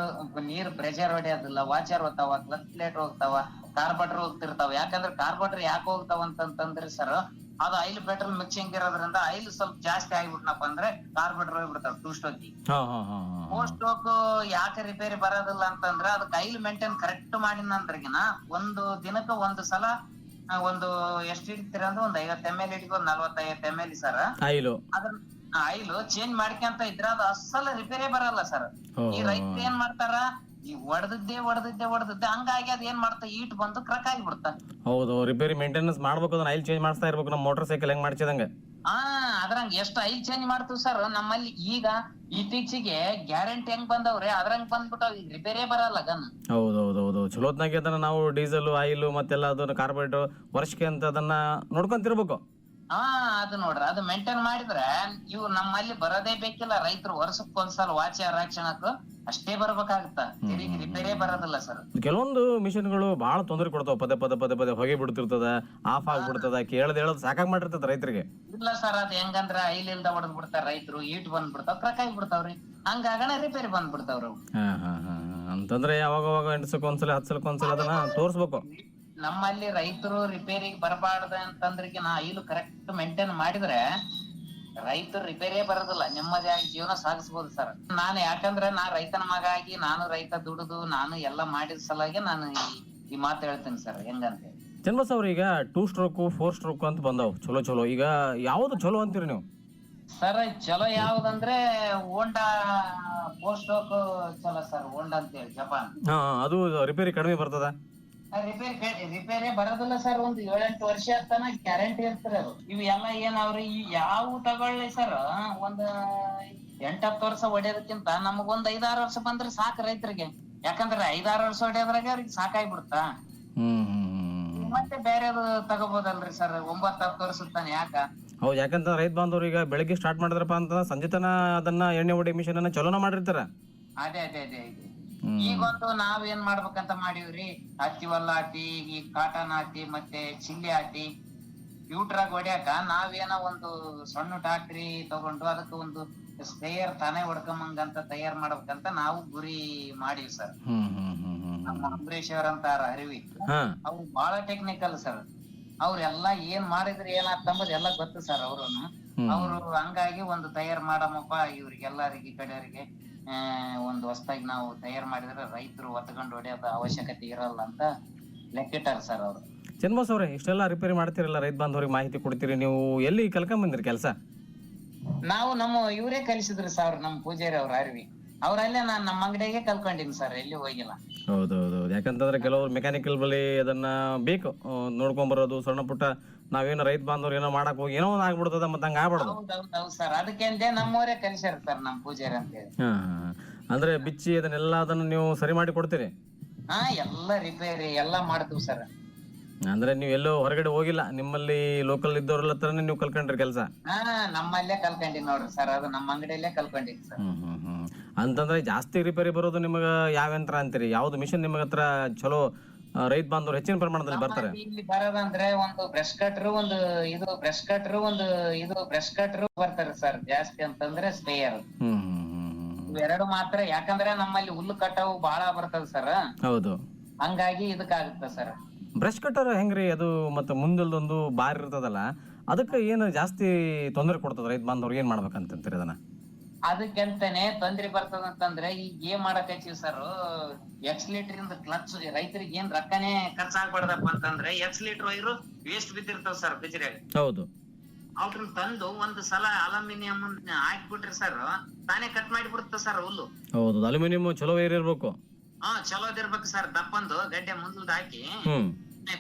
ನೀರ್ ಪ್ರೆಷರ್ ಹೊಡೆಯೋದಿಲ್ಲ ವಾಚರ್ ಹೋಗ್ತಾವ ಕ್ಲಚ್ ಪ್ಲೇಟ್ ಹೋಗ್ತಾವ ಕಾರ್ಬಟ್ರ್ ಹೋಗ್ತಿರ್ತಾವ. ಯಾಕಂದ್ರೆ ಕಾರ್ಬಟ್ರ್ ಯಾಕೆ ಹೋಗ್ತಾವ ಅಂತಂತಂದ್ರಿ ಸರ್ ಅದು ಆಯಿಲ್ ಪೆಟ್ರೋಲ್ ಮಿಕ್ಸಿಂಗ್ ಇರೋದ್ರಿಂದ ಆಯಿಲ್ ಸ್ವಲ್ಪ ಜಾಸ್ತಿ ಆಗ್ಬಿಟ್ನಪ್ಪ ಅಂದ್ರೆ ಕಾರ್ಬಟ್ರ್ ಹೋಗ್ಬಿಡ್ತಾವ ಟೂ ಸ್ಟೋಕಿ ಫೋರ್ ಸ್ಟೋಕ್ ಯಾಕೆ ರಿಪೇರಿ ಬರೋದಿಲ್ಲ ಅಂತಂದ್ರೆ ಅದಕ್ಕೆ ಆಯಿಲ್ ಮೇಂಟೈನ್ ಕರೆಕ್ಟ್ ಮಾಡಿನಂದ್ರಗಿನ ಒಂದು ದಿನಕ್ಕ ಒಂದು ಸಲ ಒಂದು ಎಷ್ಟು ಹಿಡಿತೀರ ಅಂದ್ರೆ ಒಂದ್ ಐವತ್ ಎಂ ಎಲ್ ಹಿಡಿಗೆ ಒಂದ್ ನಲ್ವತ್ತೈವತ್ ಎಂ ಎಲ್ ಸರ್. ಆಯಿಲು ಅದ್ರ ಐಲ್ ಚೇಂಜ್ ಮಾಡ್ಕೊಂತ ಇದ್ರ ಅದು ಅಸಲ ರಿಪೇರಿ ಬರಲ್ಲ ಸರ್ ಈ ರೈತ ಏನ್ ಮಾಡ್ತಾರ? ಈ ಒಡದಿದ್ದೆ ಒಡೆದಿದ್ದೆ ಒಡೆದಿದ್ದೆ ಹಂಗಾಗಿ ಅದ್ ಏನ್ ಮಾಡ್ತಾ? ಈಟ್ ಬಂದು ಕ್ರಕ್ ಆಗಿಬಿಡ್ತ. ಹೌದು ರಿಪೇರಿ ಮೇಂಟೆನೆನ್ಸ್ ಮಾಡ್ಬೇಕು ಅದನ್ನ ಆಯಿಲ್ ಚೇಂಜ್ ಮಾಡ್ತಾ ಇರ್ಬೇಕು. ನಮ್ಮ ಮೋಟರ್ ಸೈಕಲ್ ಹೆಂಗ್ ಮಾಡ್ಸಿದಂಗ. ಆ ಅದ್ರಂಗ್ ಎಷ್ಟು ಐಲ್ ಚೇಂಜ್ ಮಾಡ್ತೀವಿ ಸರ್ ನಮ್ಮಲ್ಲಿ ಈಗ ಇತ್ತೀಚೆಗೆ ಗ್ಯಾರಂಟಿ ಹೆಂಗ್ ಬಂದವ್ರೆ? ಅದ್ರಂಗ್ ಬಂದ್ಬಿಟ್ಟು ರಿಪೇರೇ ಬರಲ್ಲ ಗನ್. ಹೌದು ಹೌದು ಹೌದು. ಚಲೋತ್ನಾಗೆ ಅದನ್ನ ನಾವು ಡೀಸೆಲ್ ಆಯಿಲ್ ಮತ್ತೆಲ್ಲ ಅದನ್ನ ಕಾರ್ಬೋರೇಟ್ ವರ್ಷಕ್ಕೆ ಅಂತ ಅದನ್ನ ನೋಡ್ಕೊಂತಿರ್ಬೇಕು. ಹಾ ಅದು ನೋಡ್ರಿ ಅದು ಮೇಂಟೈನ್ ಮಾಡಿದ್ರೆ ಇವು ನಮ್ಮಲ್ಲಿ ಬರೋದೇ ಬೇಕಿಲ್ಲ. ರೈತರು ವರ್ಷಕ್ಕೆ ಒಂದ್ಸಲ ವಾಚ ರಕ್ಷಣಕ್ ಅಷ್ಟೇ ಬರ್ಬೇಕಾಗತ್ತ. ತಿರುಗಿ ರಿಪೇರಿ ಬರೋದಿಲ್ಲ ಸರ್. ಕೆಲವೊಂದು ಮಿಷನ್ಗಳು ಬಹಳ ತೊಂದರೆ ಕೊಡ್ತಾವ. ಪದೇ ಪದೇ ಪದೇ ಪದೇ ಹೊಗೆ ಬಿಡ್ತಿರ್ತದ ಆಫ್ ಆಗ್ಬಿಡ್ತದ ಕೇಳದ್ ಹೇಳದ್ ಸಾಕಾಗ್ ಮಾಡಿರ್ತದ ರೈತರಿಗೆ. ಇಲ್ಲ ಸರ್ ಅದ್ ಹೆಂಗಂದ್ರ ಐಲ್ ಇಲ್ದ ಹೊಡೆದ್ ಬಿಡ್ತಾರ ರೈತರು ಈಟ್ ಬಂದ್ಬಿಡ್ತಾವ ಕ್ರಕ್ ಬಿಡ್ತಾವ್ರಿ ಹಂಗಾಗಣ ರಿಪೇರಿ ಬಂದ್ಬಿಡ್ತಾವ್ರಿ. ಅಂತಂದ್ರೆ ಯಾವಾಗ ಅವಾಗ ಎಂಟ್ಸಕ್ಕೆ ಒಂದ್ಸಲ ಹತ್ತು ಸಲಕ್ಕೆ ಒಂದ್ಸಲ ಅದನ್ನ ತೋರ್ಸ್ಬೇಕು. ನಮ್ಮಲ್ಲಿ ರೈತರು ರಿಪೇರಿಗೆ ಬರಬಾರ್ದ ಅಂತಂದ್ರಿಗೆ ನಾ ಇಲ್ಲಿ ಕರೆಕ್ಟ್ ಮೇಂಟೈನ್ ಮಾಡಿದ್ರೆ ರೈತರು ರಿಪೇರಿ ಬರೋದಿಲ್ಲ. ನೆಮ್ಮದಿಯಾಗಿ ಜೀವನ ಸಾಗಿಸ್ಬೋದು ಸರ್ ನಾನು ಯಾಕಂದ್ರೆ ನಾ ರೈತನ ಮಗ ಆಗಿ ನಾನು ರೈತ ದುಡಿದು ನಾನು ಎಲ್ಲ ಮಾಡಿದ ಸಲುವಾಗಿ ನಾನು ಈ- ಈ ಮಾತು ಹೇಳ್ತೀನಿ ಸರ್ ಹೆಂಗಂತ ಹೇಳಿ. ಚನ್ಬಸ್ ಅವ್ರ ಈಗ ಟೂ ಸ್ಟ್ರೋಕ್ ಫೋರ್ ಸ್ಟ್ರೋಕ್ ಅಂತ ಬಂದವು. ಚಲೋ ಚಲೋ. ಈಗ ಯಾವ್ದು ಚಲೋ ಅಂತೀರಿ ನೀವು? ಸರ್ ಚಲೋ ಯಾವ್ದಂದ್ರೆ ಹೋಂಡಾ ಪೋಸ್ಟ್ ಚಲೋ ಸರ್ ಹೋಂಡಾ ಅಂತ ಹೇಳಿ ಜಪಾನ್ ಹಾ. ಅದು ರಿಪೇರಿ ಕಡಿಮೆ ಬರ್ತದ? ರಿಪೇರಿ ರಿಪೇರಿ ಬರೋದಿಲ್ಲ ಸರ್ ಒಂದು ಏಳೆಂಟು ವರ್ಷ ತನ ಗ್ಯಾರಂಟಿ ಇರ್ತಾರೆ ಅದು. ಇವು ಎಲ್ಲ ಏನಾವ್ರಿ ಈ ಯಾವ ತಗೊಳ್ಳಿ ಸರ್ ಒಂದ್ ಎಂಟತ್ತು ವರ್ಷ ಹೊಡೆಯೋದಕ್ಕಿಂತ ನಮಗೊಂದ್ ಐದಾರು ವರ್ಷ ಬಂದ್ರೆ ಸಾಕು ರೈತರಿಗೆ. ಯಾಕಂದ್ರೆ ಐದಾರು ವರ್ಷ ಹೊಡೆಯೋದ್ರಾಗ ಅವ್ರಿಗೆ ಸಾಕಾಗ್ಬಿಡ್ತಾ ಮತ್ತೆ ಬೇರೆದು ತಗೋಬೋದಲ್ರಿ ಸರ್ ಒಂಬತ್ತು ಹತ್ತು ವರ್ಷ ತಾನೆ ಯಾಕ? ಹೌದು ಯಾಕಂತ ರೈತ ಬಾಂಧವ್ರು ಈಗ ಬೆಳಿಗ್ಗೆ ಸ್ಟಾರ್ಟ್ ಮಾಡಿದ್ರಪ್ಪ ಅಂತ ಸಂಜೆ ತನ ಅದನ್ನ ಎಣ್ಣೆ ಹೊಡೆ ಮಿಷನ್ ಅನ್ನ ಚಲೋನ ಮಾಡಿರ್ತಾರ? ಅದೇ ಅದೇ ಅದೇ. ಈಗೊಂದು ನಾವ್ ಏನ್ ಮಾಡ್ಬೇಕಂತ ಮಾಡೀವ್ರಿ? ಹತ್ತಿ ಹೊಲ ಹಾಕಿ ಈ ಕಾಟನ್ ಆಟಿ ಮತ್ತೆ ಚಿಲ್ಲಿ ಆಟಿ ಪ್ಯೂಟ್ರಾಗ ಹೊಡ್ಯಾಕ ನಾವೇನ ಒಂದು ಸಣ್ಣ ಟ್ಯಾಕ್ಟ್ರಿ ತಗೊಂಡು ಅದಕ್ಕೆ ಒಂದು ಸ್ಪೇಯರ್ ತಾನೇ ಹೊಡ್ಕೊಂಬಂಗಂತ ತಯಾರ್ ಮಾಡ್ಬೇಕಂತ ನಾವು ಗುರಿ ಮಾಡೀವಿ ಸರ್. ಹ್ಮ್ ಹ್ಮ್ ಹ್ಮ್ ಹ್ಮ್ ನಮ್ಮ ಅಂಬರೀಶ್ ಅಂತ ಅರಿವಿ ಅವ್ರು ಬಹಳ ಟೆಕ್ನಿಕಲ್ ಸರ್. ಅವ್ರೆಲ್ಲಾ ಏನ್ ಮಾಡಿದ್ರೆ ಏನಾಗ್ತಂಬುದು ಎಲ್ಲ ಗೊತ್ತು ಸರ್ ಅವ್ರನ್ನು ಅವ್ರು ಹಂಗಾಗಿ ಒಂದು ತಯಾರ್ ಮಾಡಮಪ್ಪ ಇವ್ರಿಗೆಲ್ಲರಿಗೆ ಕಡೆಯವರಿಗೆ. ಒಂದು ಹೊಸದಾಗಿ ನಾವು ತಯಾರು ಮಾಡಿದ್ರೆ ರೈತರು ಒತ್ಕೊಂಡು ಹೊಡೆಯೋದ ಅವಶ್ಯಕತೆ ಇರಲ್ಲ ಅಂತ ಲೆಕ್ಕಿಟ್ಟಾರ ಸರ್ ಅವರು. ಚನ್ಬಾಸ್ ಅವ್ರೆ ಇಷ್ಟೆಲ್ಲ ರಿಪೇರಿ ಮಾಡ್ತಿರಲ್ಲ ರೈತ ಬಾಂಧವರಿಗೆ ಮಾಹಿತಿ ಕೊಡ್ತೀರಿ ನೀವು ಎಲ್ಲಿ ಕಲ್ಕೊಂಡ್ ಬಂದಿರಿ ಕೆಲಸ? ನಾವು ನಮ್ಮ ಇವರೇ ಕಲಿಸಿದ್ರು ಸರ್ ನಮ್ಮ ಪೂಜಾರಿ ಅವ್ರ ಅರಿವಿ ಅವರಲ್ಲೇ ನಾನು ನಮ್ಮ ಅಂಗಡಿಗೆ ಕಲ್ಕೊಂಡಿನಿ ಸರ್ ಎಲ್ಲಿ ಹೋಗಿಲ್ಲ. ಹೌದೌದು ಯಾಕಂತಂದ್ರೆ ಕೆಲವರು ಮೆಕ್ಯಾನಿಕಲ್ ಬಳಿ ಅದನ್ನ ಬೇಕು ನೋಡ್ಕೊಂಡ್ ಬರೋದು ಸಣ್ಣ ಪುಟ್ಟ ನಾವೇನೋ ರೈತ ಬಾಂಧವ್ರು ಏನೋ ಮಾಡಕ್ ಹೋಗಿ ಏನೋ ಒಂದ್ ಆಗ್ಬಿಡ್ತದ ಮತ್ತೆ ಹಂಗ ಆಗ್ಬಾರ್ದು. ಹೌದೌದೌದು ಸರ್. ಅದಕ್ಕೆ ನಮ್ಮವರೇ ಕಲಿಸ್ಯಾರ ಸರ್ ನಮ್ಮ ಪೂಜಾರಿ ಅಂತ ಹೇಳಿ. ಹಾ ಹಾ, ಹಾ. ಅಂದ್ರೆ ಬಿಚ್ಚಿ ಅದನ್ನೆಲ್ಲ ಅದನ್ನ ನೀವು ಸರಿ ಮಾಡಿ ಕೊಡ್ತೀರಿ? ಹಾ ಎಲ್ಲ ರಿಪೇರಿ ಎಲ್ಲ ಮಾಡ್ತೀವಿ ಸರ್. ಅಂದ್ರೆ ನೀವು ಎಲ್ಲೋ ಹೊರಗಡೆ ಹೋಗಿಲ್ಲ? ನಿಮ್ಮಲ್ಲಿ ಲೋಕಲ್ ಇದ್ದವ್ರ ಹತ್ರನೇ ನೀವು ಕಲ್ಕೊಂಡ್ರಿ ಕೆಲಸ? ಹಾ ನಮ್ಮಲ್ಲೇ ಕಲ್ಕೊಂಡಿನಿ ನೋಡ್ರಿ ಸರ್. ಅದು ನಮ್ಮ ಅಂಗಡಿಯಲ್ಲೇ ಕಲ್ಕೊಂಡಿನಿ ಸರ್. ಹ್ಮ್ ಹ್ಮ್ ಹ್ಮ್. ಅಂತಂದ್ರೆ ಜಾಸ್ತಿ ರಿಪೇರಿ ಬರೋದು ನಿಮಗ ಯಾವ ಯಂತ್ರ ಅಂತೀರಿ? ಯಾವ್ದು ಮಿಷನ್ ನಿಮ್ಗ ಹತ್ರ ಚಲೋ ರೈತ ಬಾಂಧವರು ಹೆಚ್ಚಿನ ಪ್ರಮಾಣದಲ್ಲಿ ಬರ್ತಾರೆ. ಇಲ್ಲಿ ಬರೋದಂದ್ರೆ ಒಂದು ಬ್ರಷ್ ಕಟ್ರು ಒಂದು ಇದು ಬ್ರಷ್ ಕಟ್ರು ಒಂದು ಇದು ಬ್ರಷ್ ಕಟ್ರು ಬರ್ತಾರೆ ಸರ್ ಜಾಸ್ತಿ ಅಂತಂದ್ರೆ ಹ್ಮ್ ಇವೆರಡು ಮಾತ್ರ. ಯಾಕಂದ್ರೆ ನಮ್ಮಲ್ಲಿ ಹುಲ್ಲು ಕಟ್ಟವು ಬಹಳ ಬರ್ತದೆ ಸರ್ ಹೌದು. ಹಂಗಾಗಿ ಇದಕ್ಕಾಗುತ್ತೆ ಸರ್ ಬ್ರಷ್ ಕಟ್ಟರ್ ಹೆಂಗ್ರಿ? ಅದು ಮತ್ತೆ ಮುಂದಲ್ದೊಂದು ಬಾರ್ ಇರ್ತದಲ್ಲ ಅದಕ್ಕೆ ಏನು ಜಾಸ್ತಿ ತೊಂದರೆ ಕೊಡ್ತದ ರೈತ ಬಾಂಧವ್ರಿಗೆ ಏನ್ ಮಾಡ್ಬೇಕಂತೀರಿ ಅದನ್ನ? ಅದಕ್ಕಂತಾನೆ ತೊಂದ್ರೆ ಬರ್ತದ ಅಂತಂದ್ರೆ ಈಗ ಏನ್ ಮಾಡಕತ್ತೀವಿ ಸರ್ ಎಕ್ಸ್ಲೇಟರ್ ಇಂದ ಕ್ಲಚ್ ರೈತರಿಗೆ ಏನ್ ರೊಕ್ಕನೇ ಖರ್ಚಾಗ್ಬಾರ್ದಪ್ಪ ಅಂತಂದ್ರೆ ಎಕ್ಸ್ಲೇಟರ್ ವೈರು ವೇಸ್ಟ್ ಬಿದ್ದಿರ್ತಾವ ಸರ್ ಬಿಜ್ರಿಯಾಗ ಹೌದು. ಅವ್ರನ್ನ ತಂದು ಒಂದ್ ಸಲ ಅಲ್ಯೂಮಿನಿಯಂ ಹಾಕ್ಬಿಟ್ರಿ ಸರ್ ತಾನೇ ಕಟ್ ಮಾಡಿ ಬಿಡುತ್ತ ಸರ್ ಹುಲ್ಲು. ಹೌದು ಅಲ್ಯೂಮಿನಿಯಂ ಚಲೋ ವೈರ್ ಇರ್ಬೇಕು. ಹಾ ಚಲೋದಿರ್ಬೇಕು ಸರ್ ದಪ್ಪಂದು ಗಡ್ಡೆ ಮುಂದಲ್ದ ಹಾಕಿ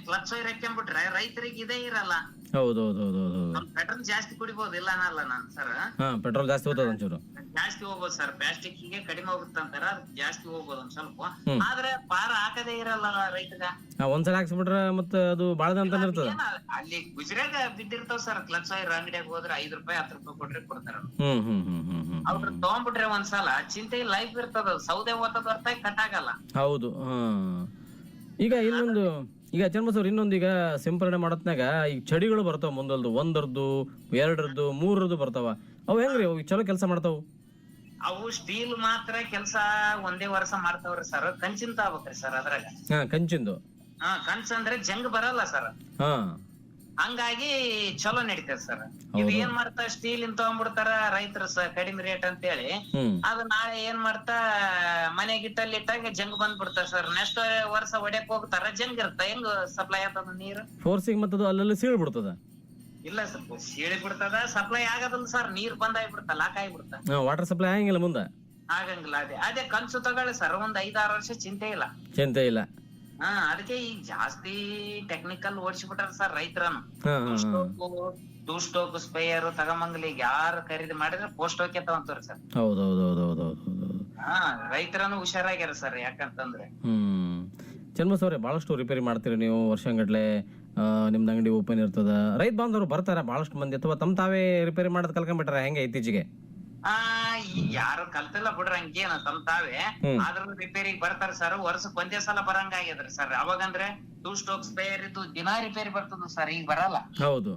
ಕ್ಲಚ್ ವೈರ್ ಹಾಕ್ಕೊಂಡ್ಬಿಟ್ರೆ ರೈತರಿಗೆ ಇದೇ ಇರಲ್ಲ. ಹೌದು ಹೌದು ಹೌದು ಹೌದು ಹೌದು ನಮ್ ಪೆಟ್ರೋಲ್ ಜಾಸ್ತಿ ಕುಡಿಬಹುದು ಇಲ್ಲ ಅನ್ನಲ್ಲ ನಾನು ಸರ್ ಹಾ ಪೆಟ್ರೋಲ್ ಜಾಸ್ತಿ ಹೋಗ್ತದ ಒಂಚೂರು. ಜಾಸ್ತಿ ಹೋಗ್ಬೋದು ಸರ್ ಪ್ಲಾಸ್ಟಿಕ್ಗೆ ಕಡಿಮೆ ಹೋಗುತ್ತೆ ಅಂತಾರ ಅದ್ ಜಾಸ್ತಿ ಹೋಗ್ಬೋದು ಒಂದ್ ಸ್ವಲ್ಪ. ಹ್ಮ್. ಆದ್ರೆ ಪಾರ ಹಾಕದೇ ಇರಲ್ಲ ರೈತಗ. ಹಾ, ಒಂದ್ಸಲ ಹಾಕ್ಸ್ಬಿಟ್ರೆ ಮತ್ತೆ ಅದು ಬಾಳದ ಅಂತ ಇರ್ತದ. ಏನ ಅಲ್ಲಿ ಗುಜರಾತ್ ಬಿದ್ದಿರ್ತಾವ ಸರ್ ಕ್ಲಚ್ ವೈರ್ ಅಂಗಡಿಯಾಗ ಹೋದ್ರೆ ಐದ್ ರೂಪಾಯಿ ಹತ್ತು ರೂಪಾಯಿ ಕೊಟ್ರೆ ಕೊಡ್ತಾರ ಹ್ಮ್ ಹ್ಮ್ ಹ್ಮ್ ಹ್ಮ್ ಹ್ಮ್ ಅವ್ರ ತಗೊಂಡ್ಬಿಟ್ರೆ ಒಂದ್ಸಲ ಚಿಂತೆ ಲೈಫ್ ಇರ್ತದ. ಸೌದೆ ಓದೋದ್ ಅರ್ಥ ಕಟ್ ಆಗಲ್ಲ. ಹೌದು ಹಾ. ಈಗ ಇನ್ನೊಂದು ಈಗ ಅವ್ರು ಇನ್ನೊಂದು ಈಗ ಸಿಂಪರಣೆ ಮಾಡತ್ನಾಗ ಈಗ ಚಡಿಗಳು ಬರ್ತಾವ ಮುಂದಲ್ದು ಒಂದರದ್ದು ಎರಡರದ್ದು ಮೂರರದ್ದು ಬರ್ತಾವ. ಅವು ಹೆಂಗ್ರಿ ಅವು? ಚಲೋ ಕೆಲಸ ಮಾಡ್ತಾವು? ಅವು ಸ್ಟೀಲ್ ಮಾತ್ರ ಕೆಲಸ ಒಂದೇ ವರ್ಷ ಮಾಡ್ತಾವ್ರಿ ಸರ್ ಕಂಚಿಂತ ಆಗ್ಬೇಕ್ರಿ ಸರ್ ಅದ್ರಾಗ. ಹಾ ಕಂಚಿಂದು. ಹಾ ಕಂಚ್ ಅಂದ್ರೆ ಜಂಗ್ ಬರಲ್ಲ ಸರ್ ಹಾ. ಹಂಗಾಗಿ ಚಲೋ ನಡೀತದೆ ಸರ್. ಇದು. ಏನ್ ಮಾಡ್ತಾ ಸ್ಟೀಲ್ ಇಂತ ತಗೊಂಡ್ಬಿಡ್ತಾರ ರೈತರು ಸ ಕಡಿಮೆ ರೇಟ್ ಅಂತ ಹೇಳಿ ಅದು ನಾಳೆ ಏನ್ ಮಾಡ್ತಾ ಮನೆ ಗಿಟ್ಟಲ್ಲಿ ಇಟ್ಟಾಗ ಜಂಗ್ ಬಂದ್ಬಿಡ್ತಾರ ಸರ್. ನೆಕ್ಸ್ಟ್ ವರ್ಷ ಹೊಡ್ಯಕ್ ಹೋಗ್ತಾರ ಜಂಗ್ ಇರ್ತ. ಹೆಂಗ್ ಸಪ್ಲೈ ಆಗ್ತದ ನೀರು? ಫೋರ್ಸಿಗೆ ಮತ್ತದು ಅಲ್ಲೆಲ್ಲ ಸೀಳ್ ಬಿಡ್ತದ ಇಲ್ಲ ಸರ್ ಸೀಳಿ ಬಿಡ್ತದ ಸಪ್ಲೈ ಆಗದಿಲ್ಲ ಸರ್. ನೀರ್ ಬಂದ್ ಆಗ್ಬಿಡ್ತ ಲಾಕ್ ಆಗ್ಬಿಡ್ತ. ವಾಟರ್ ಸಪ್ಲೈ ಆಗಂಗಿಲ್ಲ ಮುಂದೆ? ಆಗಂಗಿಲ್ಲ ಅದೇ. ಅದೇ ಕಂಚು ತಗೊಳ್ಳಿ ಸರ್ ಒಂದ್ ಐದಾರು ವರ್ಷ ಚಿಂತೆ ಇಲ್ಲ. ಚಿಂತೆ ಇಲ್ಲ. ಹಾ ಅದಕ್ಕೆ ಈಗ ಜಾಸ್ತಿ ಟೆಕ್ನಿಕಲ್ ಓಡಿಸ್ಬಿಟ್ಟಾರ ಸರ್ ರೈತರನ್ನು ಹಾ ಹಾ ಹಾ. ಟೂ ಸ್ಟೋಕ್ ಸ್ಪೇಯರ್ ತಗೊಂಬಂಗ್ಲಿ ಈಗ ಯಾರು ಖರೀದಿ ಮಾಡಿದ್ರೆ ಪೋಸ್ಟ್ ಓಕೆ ತಗೊಂತಾರ ಸರ್ ಹೌದು ಹೌದು ಹೌದು ಹೌದು ಹೌದು ಹೌದು ಹಾ ರೈತರನ್ನು ಹುಷಾರಾಗ್ಯಾರ ಸರ್ ಯಾಕಂತಂದ್ರೆ. ಹ್ಮ್. ಚನ್ಮಸ್ ಅವ್ರೆ ಬಹಳಷ್ಟು ರಿಪೇರಿ ಮಾಡ್ತೀರಿ ನೀವು ವರ್ಷಂಗಟ್ಲೆ ನಿಮ್ದು ಅಂಗಡಿ ಓಪನ್ ಇರ್ತದ. ರೈತ ಬಾಂಧವರು ಬರ್ತಾರ ಬಹಳಷ್ಟು ಮಂದಿ ಅಥವಾ ತಮ್ಮ ತಾವೇ ರಿಪೇರಿ ಮಾಡೋದ್ ಕಲ್ಕೊಂಡ್ಬಿಟ್ರೆ ಹೆಂಗೆ ಇತ್ತೀಚೆಗೆ? ಆ ಯಾರು ಕಲ್ತಿಲ್ಲ ಬಿಡ್ರಿ ಹಂಗೇನ ತಮ್ ತಾವೇ. ಆದ್ರೂ ರಿಪೇರಿಗೆ ಬರ್ತಾರ ಸರ್ ವರ್ಷಕ್ ಒಂದೇ ಸಲ ಬರಂಗ ಆಗ್ಯದ್ರಿ ಸರ್ ಅವಾಗಂದ್ರೆ ಟೂ ಸ್ಟೋಕ್ ಸ್ಪೇರ್ ಇದ್ದು ದಿನಾ ರಿಪೇರಿ ಬರ್ತದ ಸರ್ ಈಗ ಬರಲ್ಲ. ಹೌದು.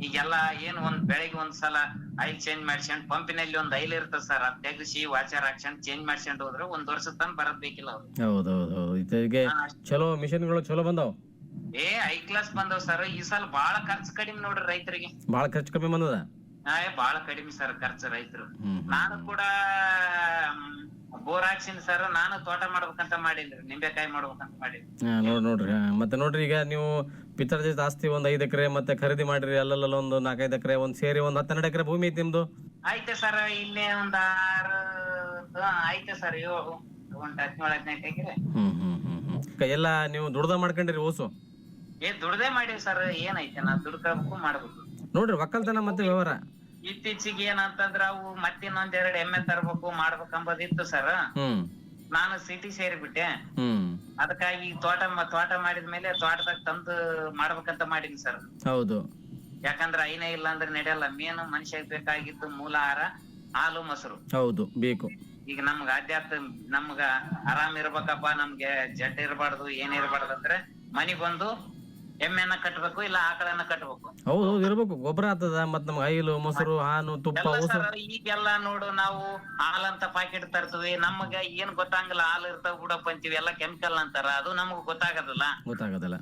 ಈಗೆಲ್ಲಾ ಏನ್ ಒಂದ್ ಬೆಳಿಗ್ಗೆ ಒಂದ್ ಸಲ ಐಲ್ ಚೇಂಜ್ ಮಾಡ್ಸ್ಕೊಂಡ್ ಪಂಪಿನಲ್ಲಿ ಒಂದ್ ಐಲ್ ಇರ್ತದ ಸರ್ ಅದ್ ತೆಗಿಸಿ ವಾಚರ್ ಹಾಕ್ಸ್ಕೊಂಡ್ ಚೇಂಜ್ ಮಾಡ್ಸ್ಕೊಂಡ್ ಹೋದ್ರೆ ಒಂದ್ ವರ್ಷ ತನಕ ಬರದ್ ಬೇಕಿಲ್ಲ ಅವ್ರು. ಹೌದು ಹೌದು ಹೌದು. ಇತ್ತೀಚೆಗೆ ಚಲೋ ಮಿಷನ್ಗಳು ಚಲೋ ಬಂದಾವ್? ಏ ಐ ಕ್ಲಾಸ್ ಬಂದವ್ ಸರ್ ಈ ಸಲ ಬಾಳ ಖರ್ಚು ಕಡಿಮೆ ನೋಡ್ರಿ ರೈತರಿಗೆ. ಬಾಳ ಖರ್ಚು ಕಡಿಮೆ ಬಂದದ? ಏ ಬಾಳ ಕಡಿಮೆ ಸರ್ ಖರ್ಚು ರೈತರು. ನಾನು ಕೂಡ ಬೋರ್ ಹಾಕ್ಸಿನಿ ಸರ್ ನಾನು ತೋಟ ಮಾಡ್ಬೇಕಂತ ಮಾಡಿದ್ರಿ ನಿಂಬೆಕಾಯಿ ಮಾಡ್ಬೇಕಂತ ಮಾಡಿ ನೋಡ್ ನೋಡ್ರಿ ಹಾ. ಮತ್ತೆ ನೋಡ್ರಿ ಈಗ ನೀವು ಪಿತ್ತರ್ಜಿ ಆಸ್ತಿ ಒಂದ್ ಐದ್ ಎಕರೆ ಮತ್ತೆ ಖರೀದಿ ಮಾಡ್ರಿ ಅಲ್ಲಲ್ಲ ಒಂದು ನಾಲ್ಕೈದು ಎಕರೆ ಒಂದ್ ಸೇರಿ ಒಂದ್ ಹತ್ತೆರಡು ಎಕರೆ ಭೂಮಿ ಐತಿ ನಿಮ್ದು? ಐತೆ ಸರ್ ಇಲ್ಲೇ ಒಂದ್ ಆರು ಹಾ, ಐತೆ ಸರ್ ಏಳು ಒಂದ್ ಹದಿನೇಳು ಹದಿನೆಂಟು ಎಕರೆ. ಹ್ಮ್ ಹ್ಮ್ ಹ್ಮ್ ಹ್ಮ್. ಕ- ಎಲ್ಲ ನೀವು ದುಡ್ದ ಮಾಡ್ಕೊಂಡಿರಿ ಓಸು? ಏ ದುಡ್ದೇ ಮಾಡಿವಿ ಸರ್ ಏನೈತೆ ನಾ ದುಡ್ಕಬೇಕು ಮಾಡ್ಬೇಕು. ನೋಡ್ರಿ ಒಕ್ಕಲ್ತನ ಮತ್ತೆ ವ್ಯವಹಾರ. ಇತ್ತೀಚಿಗೆ ಏನಂತಂದ್ರ ಅವು ಮತ್ತಿನ್ನೊಂದ್ ಎರಡ್ ಎಮ್ಮೆ ತರ್ಬೇಕು ಮಾಡ್ಬೇಕಂಬದಿತ್ತು ಸರ್ ಹ್ಮ್. ನಾನು ಸಿಟಿ ಸೇರಿಬಿಟ್ಟೆ. ಹ್ಮ್. ಅದಕ್ಕಾಗಿ ಈಗ ತೋಟ ಮ- ತೋಟ ಮಾಡಿದ್ಮೇಲೆ ತೋಟದಾಗ ತಂದು ಮಾಡ್ಬೇಕಂತ ಮಾಡೀನಿ ಸರ್ ಹೌದು. ಯಾಕಂದ್ರ ಐನೇ ಇಲ್ಲ ಅಂದ್ರೆ ನಡೆಯಲ್ಲ. ಮೇನು ಮನುಷ್ಯಗ್ ಬೇಕಾಗಿದ್ದು ಮೂಲ ಆಹಾರ ಹಾಲು ಮೊಸರು. ಹೌದು ಬೇಕು. ಈಗ ನಮ್ಗ ಆಧ್ಯಾತ್ಮ ನಮ್ಗ ಆರಾಮ್ ಇರ್ಬೇಕಪ್ಪ ನಮ್ಗೆ ಜಡ್ ಇರಬಾರ್ದು ಏನ್ ಇರಬಾರ್ದು ಅಂದ್ರೆ ಮನಿಗ್ ಬಂದು ಎಮ್ಮೆನ ಕಟ್ಬೇಕು ಇಲ್ಲ ಆಕಳನ್ನ ಕಟ್ಬೇಕು. ಹೌದು ಹೌದು ಇರ್ಬೇಕು. ಗೊಬ್ಬರ ಆಗ್ತದ ಮತ್ ನಮ್ಗೆ ಹೈಲು ಮೊಸರು ಹಾನು ತುಪ್ಪ ಎಲ್ಲ ಉಸರು ಸರ್ ಈಗೆಲ್ಲ ನೋಡು ನಾವು ಹಾಲಂತ ಪಾಕೆಟ್ ತರ್ತೀವಿ. ನಮಗ ಏನ್ ಗೊತ್ತಾಗಲ್ಲ ಹಾಲು ಇರ್ತಾವ ಬಿಡಪ್ಪ ಅಂತೀವಿ. ಎಲ್ಲ ಕೆಮಿಕಲ್ ಅಂತಾರ. ಅದು ನಮಗ್ ಗೊತ್ತಾಗದಲ್ಲ. ಗೊತ್ತಾಗದಲ್ಲ.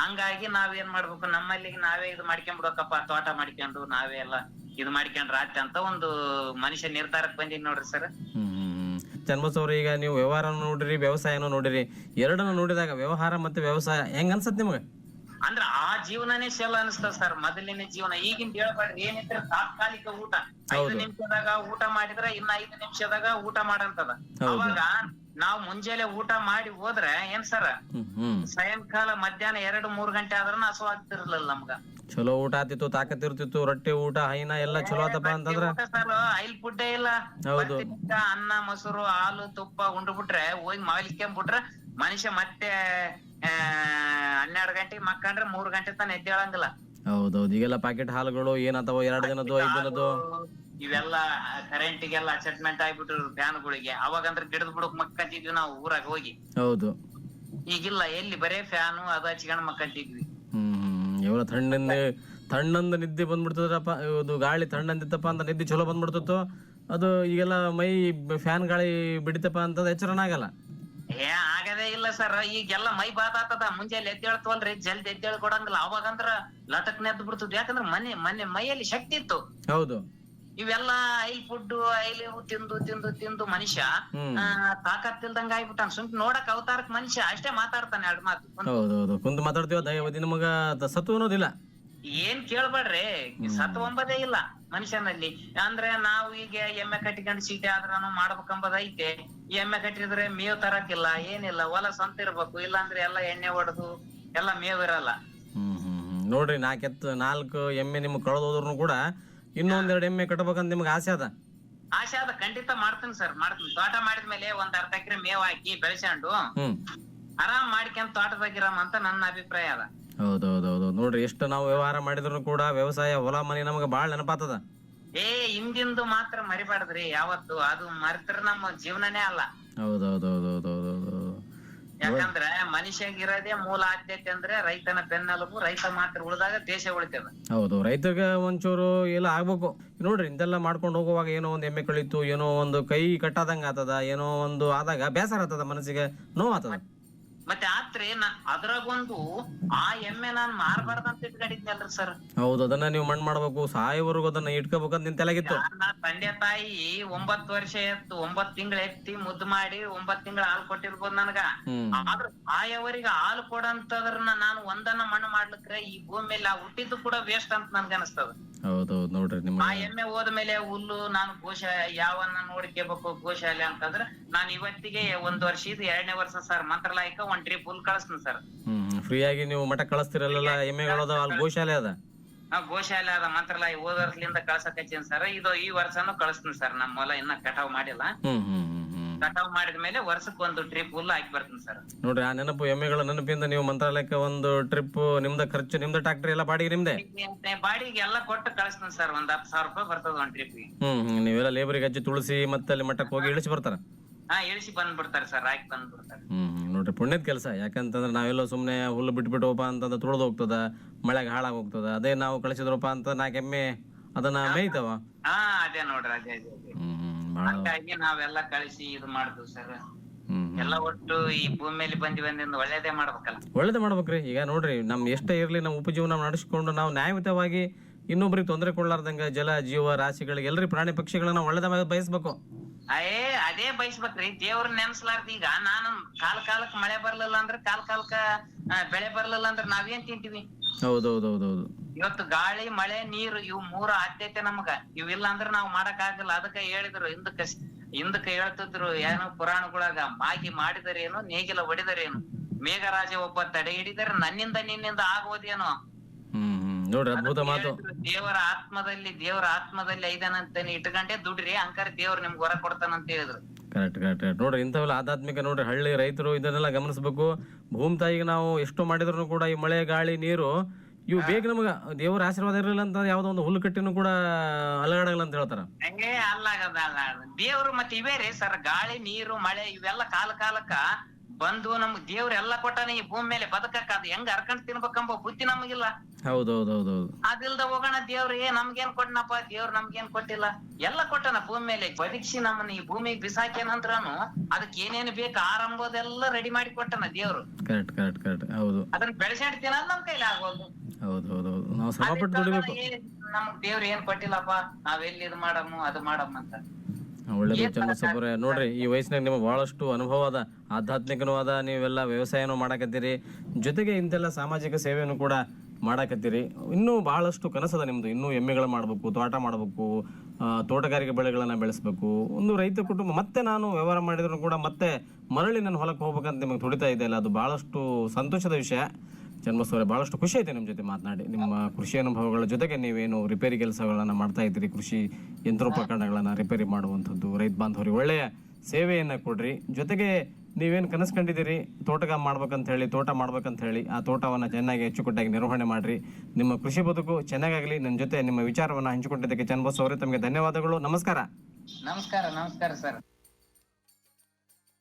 ಹಂಗಾಗಿ ನಾವೇನ್ ಏನ್ ಮಾಡ್ಬೇಕು? ನಮ್ಮಲ್ಲಿ ನಾವೇ ಇದು ಮಾಡ್ಕೊಂಡ್ಬಿಡಕಪ್ಪ ತೋಟ ಮಾಡ್ಕೊಂಡು ನಾವೇ ಎಲ್ಲ ಇದು ಮಾಡ್ಕೊಂಡ್ರ ಆತ ಅಂತ ಒಂದು ಮನುಷ್ಯ ನಿರ್ಧಾರಕ್ಕೆ ಬಂದೀನಿ ನೋಡ್ರಿ ಸರ್. ಹ್ಮ್ ಹ್ಮ್ ಹ್ಮ್. ಚನ್ಬಸ್ ಅವ್ರ ಈಗ ನೀವು ವ್ಯವಹಾರ ನೋಡಿರಿ ವ್ಯವಸಾಯನೂ ನೋಡಿರಿ. ಎರಡನ್ನೂ ನೋಡಿದಾಗ ವ್ಯವಹಾರ ಮತ್ತೆ ವ್ಯವಸಾಯ ಹೆಂಗ ಅನ್ಸತ್ ನಿಮ್ಗೆ? ಅಂದ್ರ ಆ ಜೀವನನೇ ಶೆಲ್ ಅನಿಸ್ತದ ಸರ್ ಮೊದಲಿನ ಜೀವನ. ಈಗಿನ ಹೇಳ್ಬಾರ್ದು ಏನಿದ್ರೆ ತಾತ್ಕಾಲಿಕ ಊಟ. ಐದು ನಿಮಿಷದಾಗ ಊಟ ಮಾಡಿದ್ರೆ ಇನ್ನ ಐದು ನಿಮಿಷದಾಗ ಊಟ ಮಾಡಂತದ. ಅವಾಗ ನಾವ್ ಮುಂಜಾನೆ ಊಟ ಮಾಡಿ ಹೋದ್ರೆ ಏನ್ ಸರ್ ಸಾಯಂಕಾಲ ಮಧ್ಯಾಹ್ನ ಎರಡು ಮೂರ್ ಗಂಟೆ ಆದ್ರೂ ಹಸು ಆಗ್ತಿರ್ಲಿಲ್ಲ ನಮ್ಗ. ಚಲೋ ಊಟ ಆತಿತ್ತು ತಾಕತ್ ಇರ್ತಿತ್ತು ರೊಟ್ಟಿ ಊಟ ಹೈನ ಎಲ್ಲ ಚಲೋ ಆತಪ್ಪ ಅಂತಂದ್ರ? ಐಲ್ ಫುಡ್ಡೇ ಇಲ್ಲ. ಅನ್ನ ಮೊಸರು ಹಾಲು ತುಪ್ಪ ಉಂಡು ಬಿಟ್ರೆ ಹೋಗಿ ಮಾವಿಲ್ಕೊಂಡ್ಬಿಟ್ರೆ ಮನುಷ್ಯ ಮತ್ತೆ ಹನ್ನೆರಡು ಗಂಟೆಗೆ ಮಕ್ಕಂಡ್ರೆ ಮೂರ್ ಗಂಟೆ ತನ ಎದ್ದೇಳಂಗಿಲ್ಲ. ಹೌದೌದು. ಈಗೆಲ್ಲ ಪ್ಯಾಕೆಟ್ ಹಾಲುಗಳು ಏನಾತವ? ಎರಡು ದಿನದ್ದು ಐದು ದಿನದ್ದು? ಇವೆಲ್ಲ ಕರೆಂಟಿಗೆಲ್ಲ ಅಚೆಟ್ಮೆಂಟ್ ಆಗ್ಬಿಟ್ರು ಫ್ಯಾನ್ಗಳಿಗೆ. ಅವಾಗಂದ್ರೆ ಗಿಡದ ಬುಡಕ್ ಮಕ್ಕಂತಿದ್ವಿ ನಾವು ಊರಾಗ ಹೋಗಿ. ಹೌದು. ಈಗಿಲ್ಲ ಎಲ್ಲಿ ಬರೇ ಫ್ಯಾನು ಅದು ಹಚ್ಕೊಂಡ್ ಮಕ್ಕಂತಿದ್ವಿ. ಹ್ಮ್ ಇವರ ತಣ್ಣಂದ ತಣ್ಣಂದ ನಿದ್ದೆ ಬಂದ್ಬಿಡ್ತದಪ್ಪ. ಇದು ಗಾಳಿ ತಣ್ಣಂದಿತ್ತಪ್ಪ ಅಂತ ನಿದ್ದೆ ಚಲೋ ಬಂದ್ಬಿಡ್ತಿತ್ತು. ಅದು ಈಗೆಲ್ಲ ಮೈ ಫ್ಯಾನ್ ಗಾಳಿ ಬಿಡಿತಪ್ಪ ಅಂತ ಎಚ್ಚರನಾಗಲ್ಲ ಏ ಆಗದೇ ಇಲ್ಲ ಸರ್. ಈಗೆಲ್ಲ ಮೈ ಬಾತ್ ಆತದ ಮುಂಜಾನೆ ಎದ್ದೇಳ್ತವಲ್ರಿ ಜಲ್ದಿ ಎದ್ದೇಳ್ ಕೊಡಂಗಿಲ್ಲ ಅವಾಗಂದ್ರ ಲಟಕ್ ನೆದ್ದು ಬಿಡ್ತದ ಯಾಕಂದ್ರ ಮನೆ ಮನೆ ಮೈಯಲ್ಲಿ ಶಕ್ತಿ ಇತ್ತು. ಹೌದು. ಇವೆಲ್ಲ ಐಲ್ ಫುಡ್ ಐಲ್ ಇವು ತಿಂದು ತಿಂದು ತಿಂದು ಮನುಷ್ಯ ತಾಕತ್ ಇಲ್ದಂಗ ಆಗ್ಬಿಟ್ಟ ಆಗ್ಬಿಟ್ಟಾನ. ಸುಮ್ ನೋಡಕ್ ಅವತಾರಕ್ ಮನುಷ್ಯ ಅಷ್ಟೇ ಮಾತಾಡ್ತಾನೆ ಎರಡ್ ಮಾತು. ಕುಂತ್ ಕುಂತು ಮಾತಾಡ್ತೀವ? ನಮಗ ತ- ಸತ್ತು ಅನ್ನೋದಿಲ್ಲ. ಏನ್ ಕೇಳ್ಬೇಡ್ರಿ? ಸತ್ ಒಂಬದೇ ಇಲ್ಲ ಮನುಷ್ಯನಲ್ಲಿ. ಅಂದ್ರೆ ನಾವು ಈಗ ಎಮ್ಮೆ ಕಟ್ಟಿಕೊಂಡು ಸೀಟೆ ಆದ್ರೂ ಮಾಡ್ಬೇಕಂಬದ್ ಐತೆ. ಈ ಎಮ್ಮೆ ಕಟ್ಟಿದ್ರೆ ಮೇವ್ ತರಕಿಲ್ಲ ಏನಿಲ್ಲ ಹೊಲ ಸ್ವಂತ ಇರ್ಬೇಕು. ಇಲ್ಲಾಂದ್ರೆ ಎಲ್ಲ ಎಣ್ಣೆ ಹೊಡೆದು ಎಲ್ಲ ಮೇವ್ ಇರಲ್ಲ. ನೋಡ್ರಿ ನಾಲ್ಕು ಎತ್ತು ನಾಲ್ಕು ಎಮ್ಮೆ ನಿಮ್ಗೆ ಕಳೆದೋದ್ರು ಕೂಡ ಇನ್ನೊಂದೆರಡು ಎಮ್ಮೆ ಕಟ್ಟಬೇಕಂತ ನಿಮ್ಗೆ ಆಸೆ ಅದ? ಆಸೆ ಅದ ಖಂಡಿತ ಮಾಡ್ತೀನಿ ಸರ್ ಮಾಡ್ತೀನಿ. ತೋಟ ಮಾಡಿದ್ಮೇಲೆ ಒಂದ್ ಅರ್ಧ ಎಕರೆ ಮೇವ್ ಹಾಕಿ ಬೆಳೆಸ್ಕೊಂಡು ಆರಾಮ್ ಮಾಡ್ಕೊಂಡ್ ತೋಟದಾಗಿರಮ್ ಅಂತ ನನ್ನ ಅಭಿಪ್ರಾಯ ಅದ. ಹೌದೌದೌದು. ನೋಡ್ರಿ ಎಷ್ಟು ನಾವು ವ್ಯವಹಾರ ಮಾಡಿದ್ರು ಕೂಡ ವ್ಯವಸಾಯ ಹೊಲ ಮನೆ ನಮಗೆ ಬಾಳ ನೆನಪಾತದ. ಏ ಹಿಂದಿಂದು ಮಾತ್ರ ಮರಿಬಾರ್ದ್ರಿ ಯಾವತ್ತು ಅದು ಮರೆತ್ರ ನಮ್ಮ ಜೀವನನೇ ಅಲ್ಲ. ಹೌದೌದೌದೌದೌದೌದು ಯಾಕಂದ್ರೆ ಮನುಷ್ಯಗಿರೋದೇ ಮೂಲ ಆದ್ಯತೆ ಅಂದ್ರೆ ರೈತನ ಬೆನ್ನೆಲುಬು ರೈತ ಮಾತ್ರ ಉಳಿದಾಗ ದೇಶ ಉಳಿತದ. ಹೌದು ರೈತಗ ಒಂಚೂರು ಎಲ್ಲ ಆಗ್ಬೇಕು. ನೋಡ್ರಿ ಇಂತೆಲ್ಲ ಮಾಡ್ಕೊಂಡು ಹೋಗುವಾಗ ಏನೋ ಒಂದು ಎಮ್ಮೆ ಕಳಿತು ಏನೋ ಒಂದು ಕೈ ಕಟ್ಟಾದಂಗ ಆತದ ಏನೋ ಒಂದು ಆದಾಗ ಬೇಸರ ಆತದ ಮನಸ್ಸಿಗೆ ನೋವು ಆತದ ಮತ್ತೆ ಆತ್ರಿ ನಾ ಅದ್ರಾಗೊಂದು ಆ ಎಮ್ಮೆ ನಾನ್ ಮಾರ್ಬಾರ್ದಂತ ಇಟ್ಕೊಂಡಿದ್ನಲ್ರಿ ಸರ್ ಹೌದು ಅದನ್ನ ನೀವು ಮಣ್ಣು ಮಾಡ್ಬೇಕು. ಸಾಯವರೆಗೂ ಅದನ್ನ ಇಟ್ಕೋಬೇಕಂತ ನಿನ್ ತಲೆಗಿತ್ತು ನಾ ತಂದೆ ತಾಯಿ ಒಂಬತ್ತು ವರ್ಷ ಎತ್ತು ಒಂಬತ್ ತಿಂಗಳ ಎತ್ತಿ ಮುದ್ದು ಮಾಡಿ ಒಂಬತ್ ತಿಂಗಳ ಹಾಲು ಕೊಟ್ಟಿರ್ಬೋದು ನನಗ. ಹ್ಮ್. ಆದ್ರ ಸಾಯವರಿಗೆ ಹಾಲು ಕೊಡಂತದ್ರನ್ನ ನಾನು ಒಂದನ್ನ ಮಣ್ಣು ಮಾಡ್ಲಿಕ್ರೆ ಈ ಭೂಮಿ ಮೇಲೆ ಆ ಹುಟ್ಟಿದ್ದು ಕೂಡ ವೇಸ್ಟ್ ಅಂತ ನನ್ಗ ಅನಸ್ತದ ಹೌದೌದು ನೋಡ್ರಿ ನಿಮ್ಮ ಆ ಎಮ್ಮೆ ಹೋದ್ಮೇಲೆ ಹುಲ್ಲು ನಾನು ಗೋಶ ಯಾವನ್ನ ನೋಡ್ಕೋಬೇಕು ಗೋಶಾಲೆ ಅಂತಂದ್ರೆ ನಾನು ಇವತ್ತಿಗೆ ಒಂದ್ ವರ್ಷ ಇದು ಎರಡನೇ ವರ್ಷ ಸರ್ ಮಂತ್ರಾಲಯಕ್ಕ ಒಂದ್ ಟ್ರಿಪ್ ಹುಲ್ ಕಳಿಸ್ತೀನಿ ಸರ್ ಹ್ಮ್ ಫ್ರೀ ಆಗಿ ನೀವು ಮಠ ಕಳಿಸ್ತಿರಲ್ಲ ಎಮ್ಮೆಗಳದ ಅಲ್ಲಿ ಗೋಶಾಲೆ ಅದ? ಆ ಗೋಶಾಲೆ ಅದ ಮಂತ್ರಾಲಯ ಹೋದ ವರ್ಷದಿಂದ ಕಳ್ಸಕ್ ಹಚ್ಚಿನ ಸರ್ ಇದು ಈ ವರ್ಷನು ಕಳಿಸ್ತೀನಿ ಸರ್ ನಮ್ಮ ಹೊಲ ಇನ್ನ ಕಟಾವ್ ಮಾಡಿಲ್ಲ. ಹ್ಮ್ ಹ್ಮ್ ಹ್ಮ್. ಹ್ಮ್ ಮಾಡಿದ ಮೇಲೆ ವರ್ಷಕ್ಕೆ ಒಂದು ಟ್ರಿಪ್ ಹುಲ್ಲು ಹಾಕಿ ಬರ್ತೀನಿ ಸರ್. ನೋಡ್ರಿ ಆ ನೆನಪು ಎಮ್ಮೆಗಳ ನೆನಪಿಂದ ನೀವು ಮಂತ್ರಾಲಯಕ್ಕೆ ಒಂದು ಟ್ರಿಪ್ ನಿಮ್ದ ಖರ್ಚು ನಿಮ್ದ ಟ್ರಾಕ್ಟರ್ ಎಲ್ಲ ಬಾಡಿಗೆ ನಿಮ್ದೆ? ಬಾಡಿಗೆ ಎಲ್ಲ ಕೊಟ್ಟು ಕಳಿಸ್ತೀನಿ ಸರ್ ಒಂದ್ ಹತ್ತು ಸಾವಿರ ರೂಪಾಯಿ ಬರ್ತದ ಒಂದ್ ಟ್ರಿಪ್ ಹ್ಮ್ ಹ್ಮ್ ನೀವೆಲ್ಲ ಲೇಬರಿಗೆ ಹಚ್ಚಿ ತುಳಸಿ ಮತ್ತೆ ಅಲ್ಲಿ ಮಠಕ್ಕೆ ಹೋಗಿ ಇಳಿಸಿ ಬರ್ತಾರ? ಹಾ ಇಳಿಸಿ ಬಂದ್ಬಿಡ್ತಾರೆ ಸರ್ ಹಾಕಿ ಬಂದ್ಬಿಡ್ತಾರೆ. ಹ್ಮ್ ಹ್ಮ್. ನೋಡ್ರಿ ಪುಣ್ಯದ ಕೆಲಸ. ಯಾಕಂತಂದ್ರೆ ನಾವೆಲ್ಲ ಸುಮ್ನೆ ಹುಲ್ಲು ಬಿಟ್ಬಿಟ್ಟವಪ್ಪ ಅಂತ ತುಳಿದು ಹೋಗ್ತದ ಮಳೆಗೆ ಹಾಳಾಗಿ ಹೋಗ್ತದ ಅದೇ ನಾವು ಕಳಿಸಿದ್ರಪ್ಪ ಅಂತ ನಾಲ್ಕು ಎಮ್ಮೆ ಅದನ್ನ ಮೇಯ್ತಾವ? ಹಾ ಅದೇ ನೋಡ್ರಿ ಅದೇ ಅದೇ ಅದೇ. ಹ್ಮ್ ಹ್ಮ್. ಹಂಗಾಗಿ ನಾವೆಲ್ಲ ಕಳಿಸಿ ಇದು ಮಾಡಿದ್ವು ಸರ್. ಎಲ್ಲ ಒಟ್ಟು ಈ ಭೂಮಿಲಿ ಬಂದಿ ಅಂದಿಂದ ಒಳ್ಳೇದೇ ಮಾಡ್ಬೇಕಲ್ಲ. ಒಳ್ಳೇದೇ ಮಾಡ್ಬೇಕ್ರಿ. ಈಗ ನೋಡ್ರಿ ನಮ್ ಎಷ್ಟೇ ಇರ್ಲಿ ನಮ್ಮ ಉಪಜೀವನ ನಡೆಸಿಕೊಂಡು ನಾವು ನ್ಯಾಯಯುತವಾಗಿ ಇನ್ನೊಬ್ರಿಗೆ ತೊಂದರೆ ಕೊಡ್ಲಾರ್ದಂಗ ಜಲ ಜೀವ ರಾಶಿಗಳಿಗೆ ಎಲ್ರಿ ಪ್ರಾಣಿ ಪಕ್ಷಿಗಳನ್ನ ಒಳ್ಳೇದ ಬಯಸ್ಬೇಕು. ಅಯ್ಯೇ ಅದೇ ಬಯಸ್ಬೇಕ್ರಿ. ದೇವ್ರ ನೆನ್ಸ್ಲಾರ್ದ ಈಗ ನಾನು ಕಾಲ ಕಾಲಕ್ ಮಳೆ ಬರ್ಲಿಲ್ಲ ಅಂದ್ರೆ ಕಾಲ ಕಾಲಕ್ಕ ಬೆಳೆ ಬರ್ಲಿಲ್ಲ ಅಂದ್ರೆ ನಾವೇನ್ ತಿಂತೀವಿ? ಹೌದೌದೌದೌದು. ಇವತ್ತು ಗಾಳಿ ಮಳೆ ನೀರು ಇವು ಮೂರ ಆದ್ಯತೆ ನಮಗ. ಇವಿಲ್ಲ ಅಂದ್ರೆ ನಾವ್ ಮಾಡಕ್ ಆಗಲ್ಲ ಅದಕ್ಕ ಹೇಳಿದ್ರು ಹಿಂದಕ್ಕ ಹಿಂದಕ್ಕ ಹೇಳ್ತಿದ್ರು ಏನೋ ಪುರಾಣಗಳಾಗ ಮಾಗಿ ಮಾಡಿದರೇನು ನೇಗಿಲ ಹೊಡಿದರೇನು ಮೇಘರಾಜ ಒಬ್ಬ ತಡೆ ಹಿಡಿದರೆ ನನ್ನಿಂದ ನಿನ್ನಿಂದ ಆಗೋದೇನೋ ನೋಡ್ರಿ ಅದ್ಭುತ ಮಾತು. ದೇವರ ಆತ್ಮದಲ್ಲಿ ದೇವರ ಆತ್ಮದಲ್ಲಿ ಐದನಂತ ಇಟ್ಕೊಂಡೆ ದುಡ್ರಿ ಅಂಕರ್ ದೇವ್ರ ನಿಮ್ಗೆ ಹೊರ ಕೊಡ್ತಾನಂತ ಹೇಳಿದ್ರು. ಕರೆಕ್ಟ್ ಕರೆಕ್ಟ್ ನೋಡ್ರಿ ಇಂಥವೆಲ್ಲ ಆಧ್ಯಾತ್ಮಿಕ ನೋಡ್ರಿ ಹಳ್ಳಿ ರೈತರು ಇದನ್ನೆಲ್ಲ ಗಮನಿಸ್ಬೇಕು. ಭೂಮಿ ತಾಯಿಗೆ ನಾವು ಎಷ್ಟು ಮಾಡಿದ್ರು ಕೂಡ ಈ ಮಳೆ ಗಾಳಿ ನೀರು ಇವು ಬೇಗ ನಮಗ ದೇವರ ಆಶೀರ್ವಾದ ಇರಲಿಲ್ಲ ಅಂತ ಯಾವ್ದೋ ಒಂದು ಹುಲ್ಲು ಕಟ್ಟಿನೂ ಕೂಡ ಅಲಗಾಡಲ್ಲ ಅಂತ ಹೇಳ್ತಾರ. ಹಂಗೆ ಅಲ್ಲಾಗದಲ್ಲ. ದೇವ್ರು ಮತ್ತೆ ಇವೇ ರೀ ಸರ್ ಗಾಳಿ ನೀರು ಮಳೆ ಇವೆಲ್ಲ ಕಾಲ ಕಾಲಕ್ಕ ಬಂದು ನಮ್ಗ್ ದೇವ್ರ ಎಲ್ಲಾ ಕೊಟ್ಟಾನ ಈ ಭೂಮಿ ಮೇಲೆ ಬದುಕಕ್ಕ ಅದ್ ಹೆಂಗ್ ಹರ್ಕಂಡ್ ತಿನ್ಬೇಕಂಬ ಬುದ್ಧಿ ನಮಗಿಲ್ಲ. ಹೌದೌದೌದು ಅದಿಲ್ದ ಹೋಗೋಣ ದೇವ್ರ ಏ ನಮ್ಗೇನ್ ಕೊಟ್ಟನಪ್ಪ ದೇವ್ರ ನಮ್ಗೇನ್ ಕೊಟ್ಟಿಲ್ಲ. ಎಲ್ಲ ಕೊಟ್ಟನ ಭೂಮಿ ಮೇಲೆ ಬದುಕಿಸಿ ನಮ್ಮನ್ನ ಈ ಭೂಮಿಗೆ ಬಿಸಾಕ್ಯನಂತ್ರನು ಅದಕ್ಕೆ ಏನೇನು ಬೇಕು ಆರಂಭದೆಲ್ಲ ರೆಡಿ ಮಾಡಿ ಕೊಟ್ಟನ ದೇವ್ರು. ಕರೆಕ್ಟ್ ಕರೆಕ್ಟ್ ಕರೆಕ್ಟ್ ಹೌದು. ಅದನ್ನ ಬೆಳೆಸಾಡ್ ತಿನ್ನೋದ್ ನಮ್ ಕೈಲಿ ಆಗೋದು ಹೌದು ಹೌದು ಹೌದು ನಾವು ಶ್ರಮಪಟ್ಟು ದುಡಿಬೇಕು ನಮಗ್ ದೇವ್ರ ಏನ್ ಕೊಟ್ಟಿಲ್ಲಪ್ಪ ನಾವ್ ಎಲ್ಲಿ ಇದು ಮಾಡಮ್ಮ ಅದು ಮಾಡಮ್ಮ ಅಂತ ಚನ್ನಬಸಪ್ಪರೇ ನೋಡ್ರಿ, ಈ ವಯಸ್ಸಿನಾಗ ನಿಮಗೆ ಬಹಳಷ್ಟು ಅನುಭವ ಅದ. ಆಧ್ಯಾತ್ಮಿಕನೂ ಅದ, ನೀವೆಲ್ಲ ವ್ಯವಸಾಯನೂ ಮಾಡಕತ್ತೀರಿ. ಜೊತೆಗೆ ಇಂತೆಲ್ಲ ಸಾಮಾಜಿಕ ಸೇವೆಯನ್ನು ಕೂಡ ಮಾಡಕತ್ತೀರಿ. ಇನ್ನೂ ಬಹಳಷ್ಟು ಕನಸದ ನಿಮ್ದು. ಇನ್ನೂ ಎಮ್ಮೆಗಳು ಮಾಡಬೇಕು, ತೋಟ ಮಾಡಬೇಕು ತೋಟಗಾರಿಕೆ ಬೆಳೆಗಳನ್ನ ಬೆಳೆಸಬೇಕು. ಒಂದು ರೈತ ಕುಟುಂಬ, ಮತ್ತೆ ನಾನು ವ್ಯವಹಾರ ಮಾಡಿದ್ರು ಕೂಡ ಮತ್ತೆ ಮರಳಿ ನನ್ನ ಹೊಲಕ್ಕೆ ಹೋಗ್ಬೇಕಂತ ನಿಮಗೆ ತುಡಿತಾ ಇದೆಯಲ್ಲ ಅದು ಬಹಳಷ್ಟು ಸಂತೋಷದ ವಿಷಯ. ಚನ್ನಬಸವರೇ ಬಹಳಷ್ಟು ಖುಷಿ ಆಯ್ತು ನಿಮ್ಮ ಜೊತೆ ಮಾತನಾಡಿ. ನಿಮ್ಮ ಕೃಷಿ ಅನುಭವಗಳ ಜೊತೆಗೆ ನೀವೇನು ರಿಪೇರಿ ಕೆಲಸಗಳನ್ನು ಮಾಡ್ತಾ ಇದ್ದೀರಿ? ಕೃಷಿ ಯಂತ್ರೋಪಕರಣಗಳನ್ನು ರಿಪೇರಿ ಮಾಡುವಂಥದ್ದು, ರೈತ ಬಾಂಧವರಿಗೆ ಒಳ್ಳೆಯ ಸೇವೆಯನ್ನು ಕೊಡ್ರಿ. ಜೊತೆಗೆ ನೀವೇನು ಕನಸು ಕಂಡಿದ್ದೀರಿ? ತೋಟಗ ಮಾಡ್ಬೇಕಂತ ಹೇಳಿ, ತೋಟ ಮಾಡ್ಬೇಕಂತ ಹೇಳಿ ಆ ತೋಟವನ್ನು ಚೆನ್ನಾಗಿ ಹೆಚ್ಚುಕಟ್ಟಾಗಿ ನಿರ್ವಹಣೆ ಮಾಡಿರಿ. ನಿಮ್ಮ ಕೃಷಿ ಬದುಕು ಚೆನ್ನಾಗಾಗಲಿ. ನನ್ನ ಜೊತೆ ನಿಮ್ಮ ವಿಚಾರವನ್ನು ಹಂಚಿಕೊಂಡಿದ್ದಕ್ಕೆ ಚನ್ನಬಸವರೇ ತಮಗೆ ಧನ್ಯವಾದಗಳು. ನಮಸ್ಕಾರ. ನಮಸ್ಕಾರ ನಮಸ್ಕಾರ ಸರ್.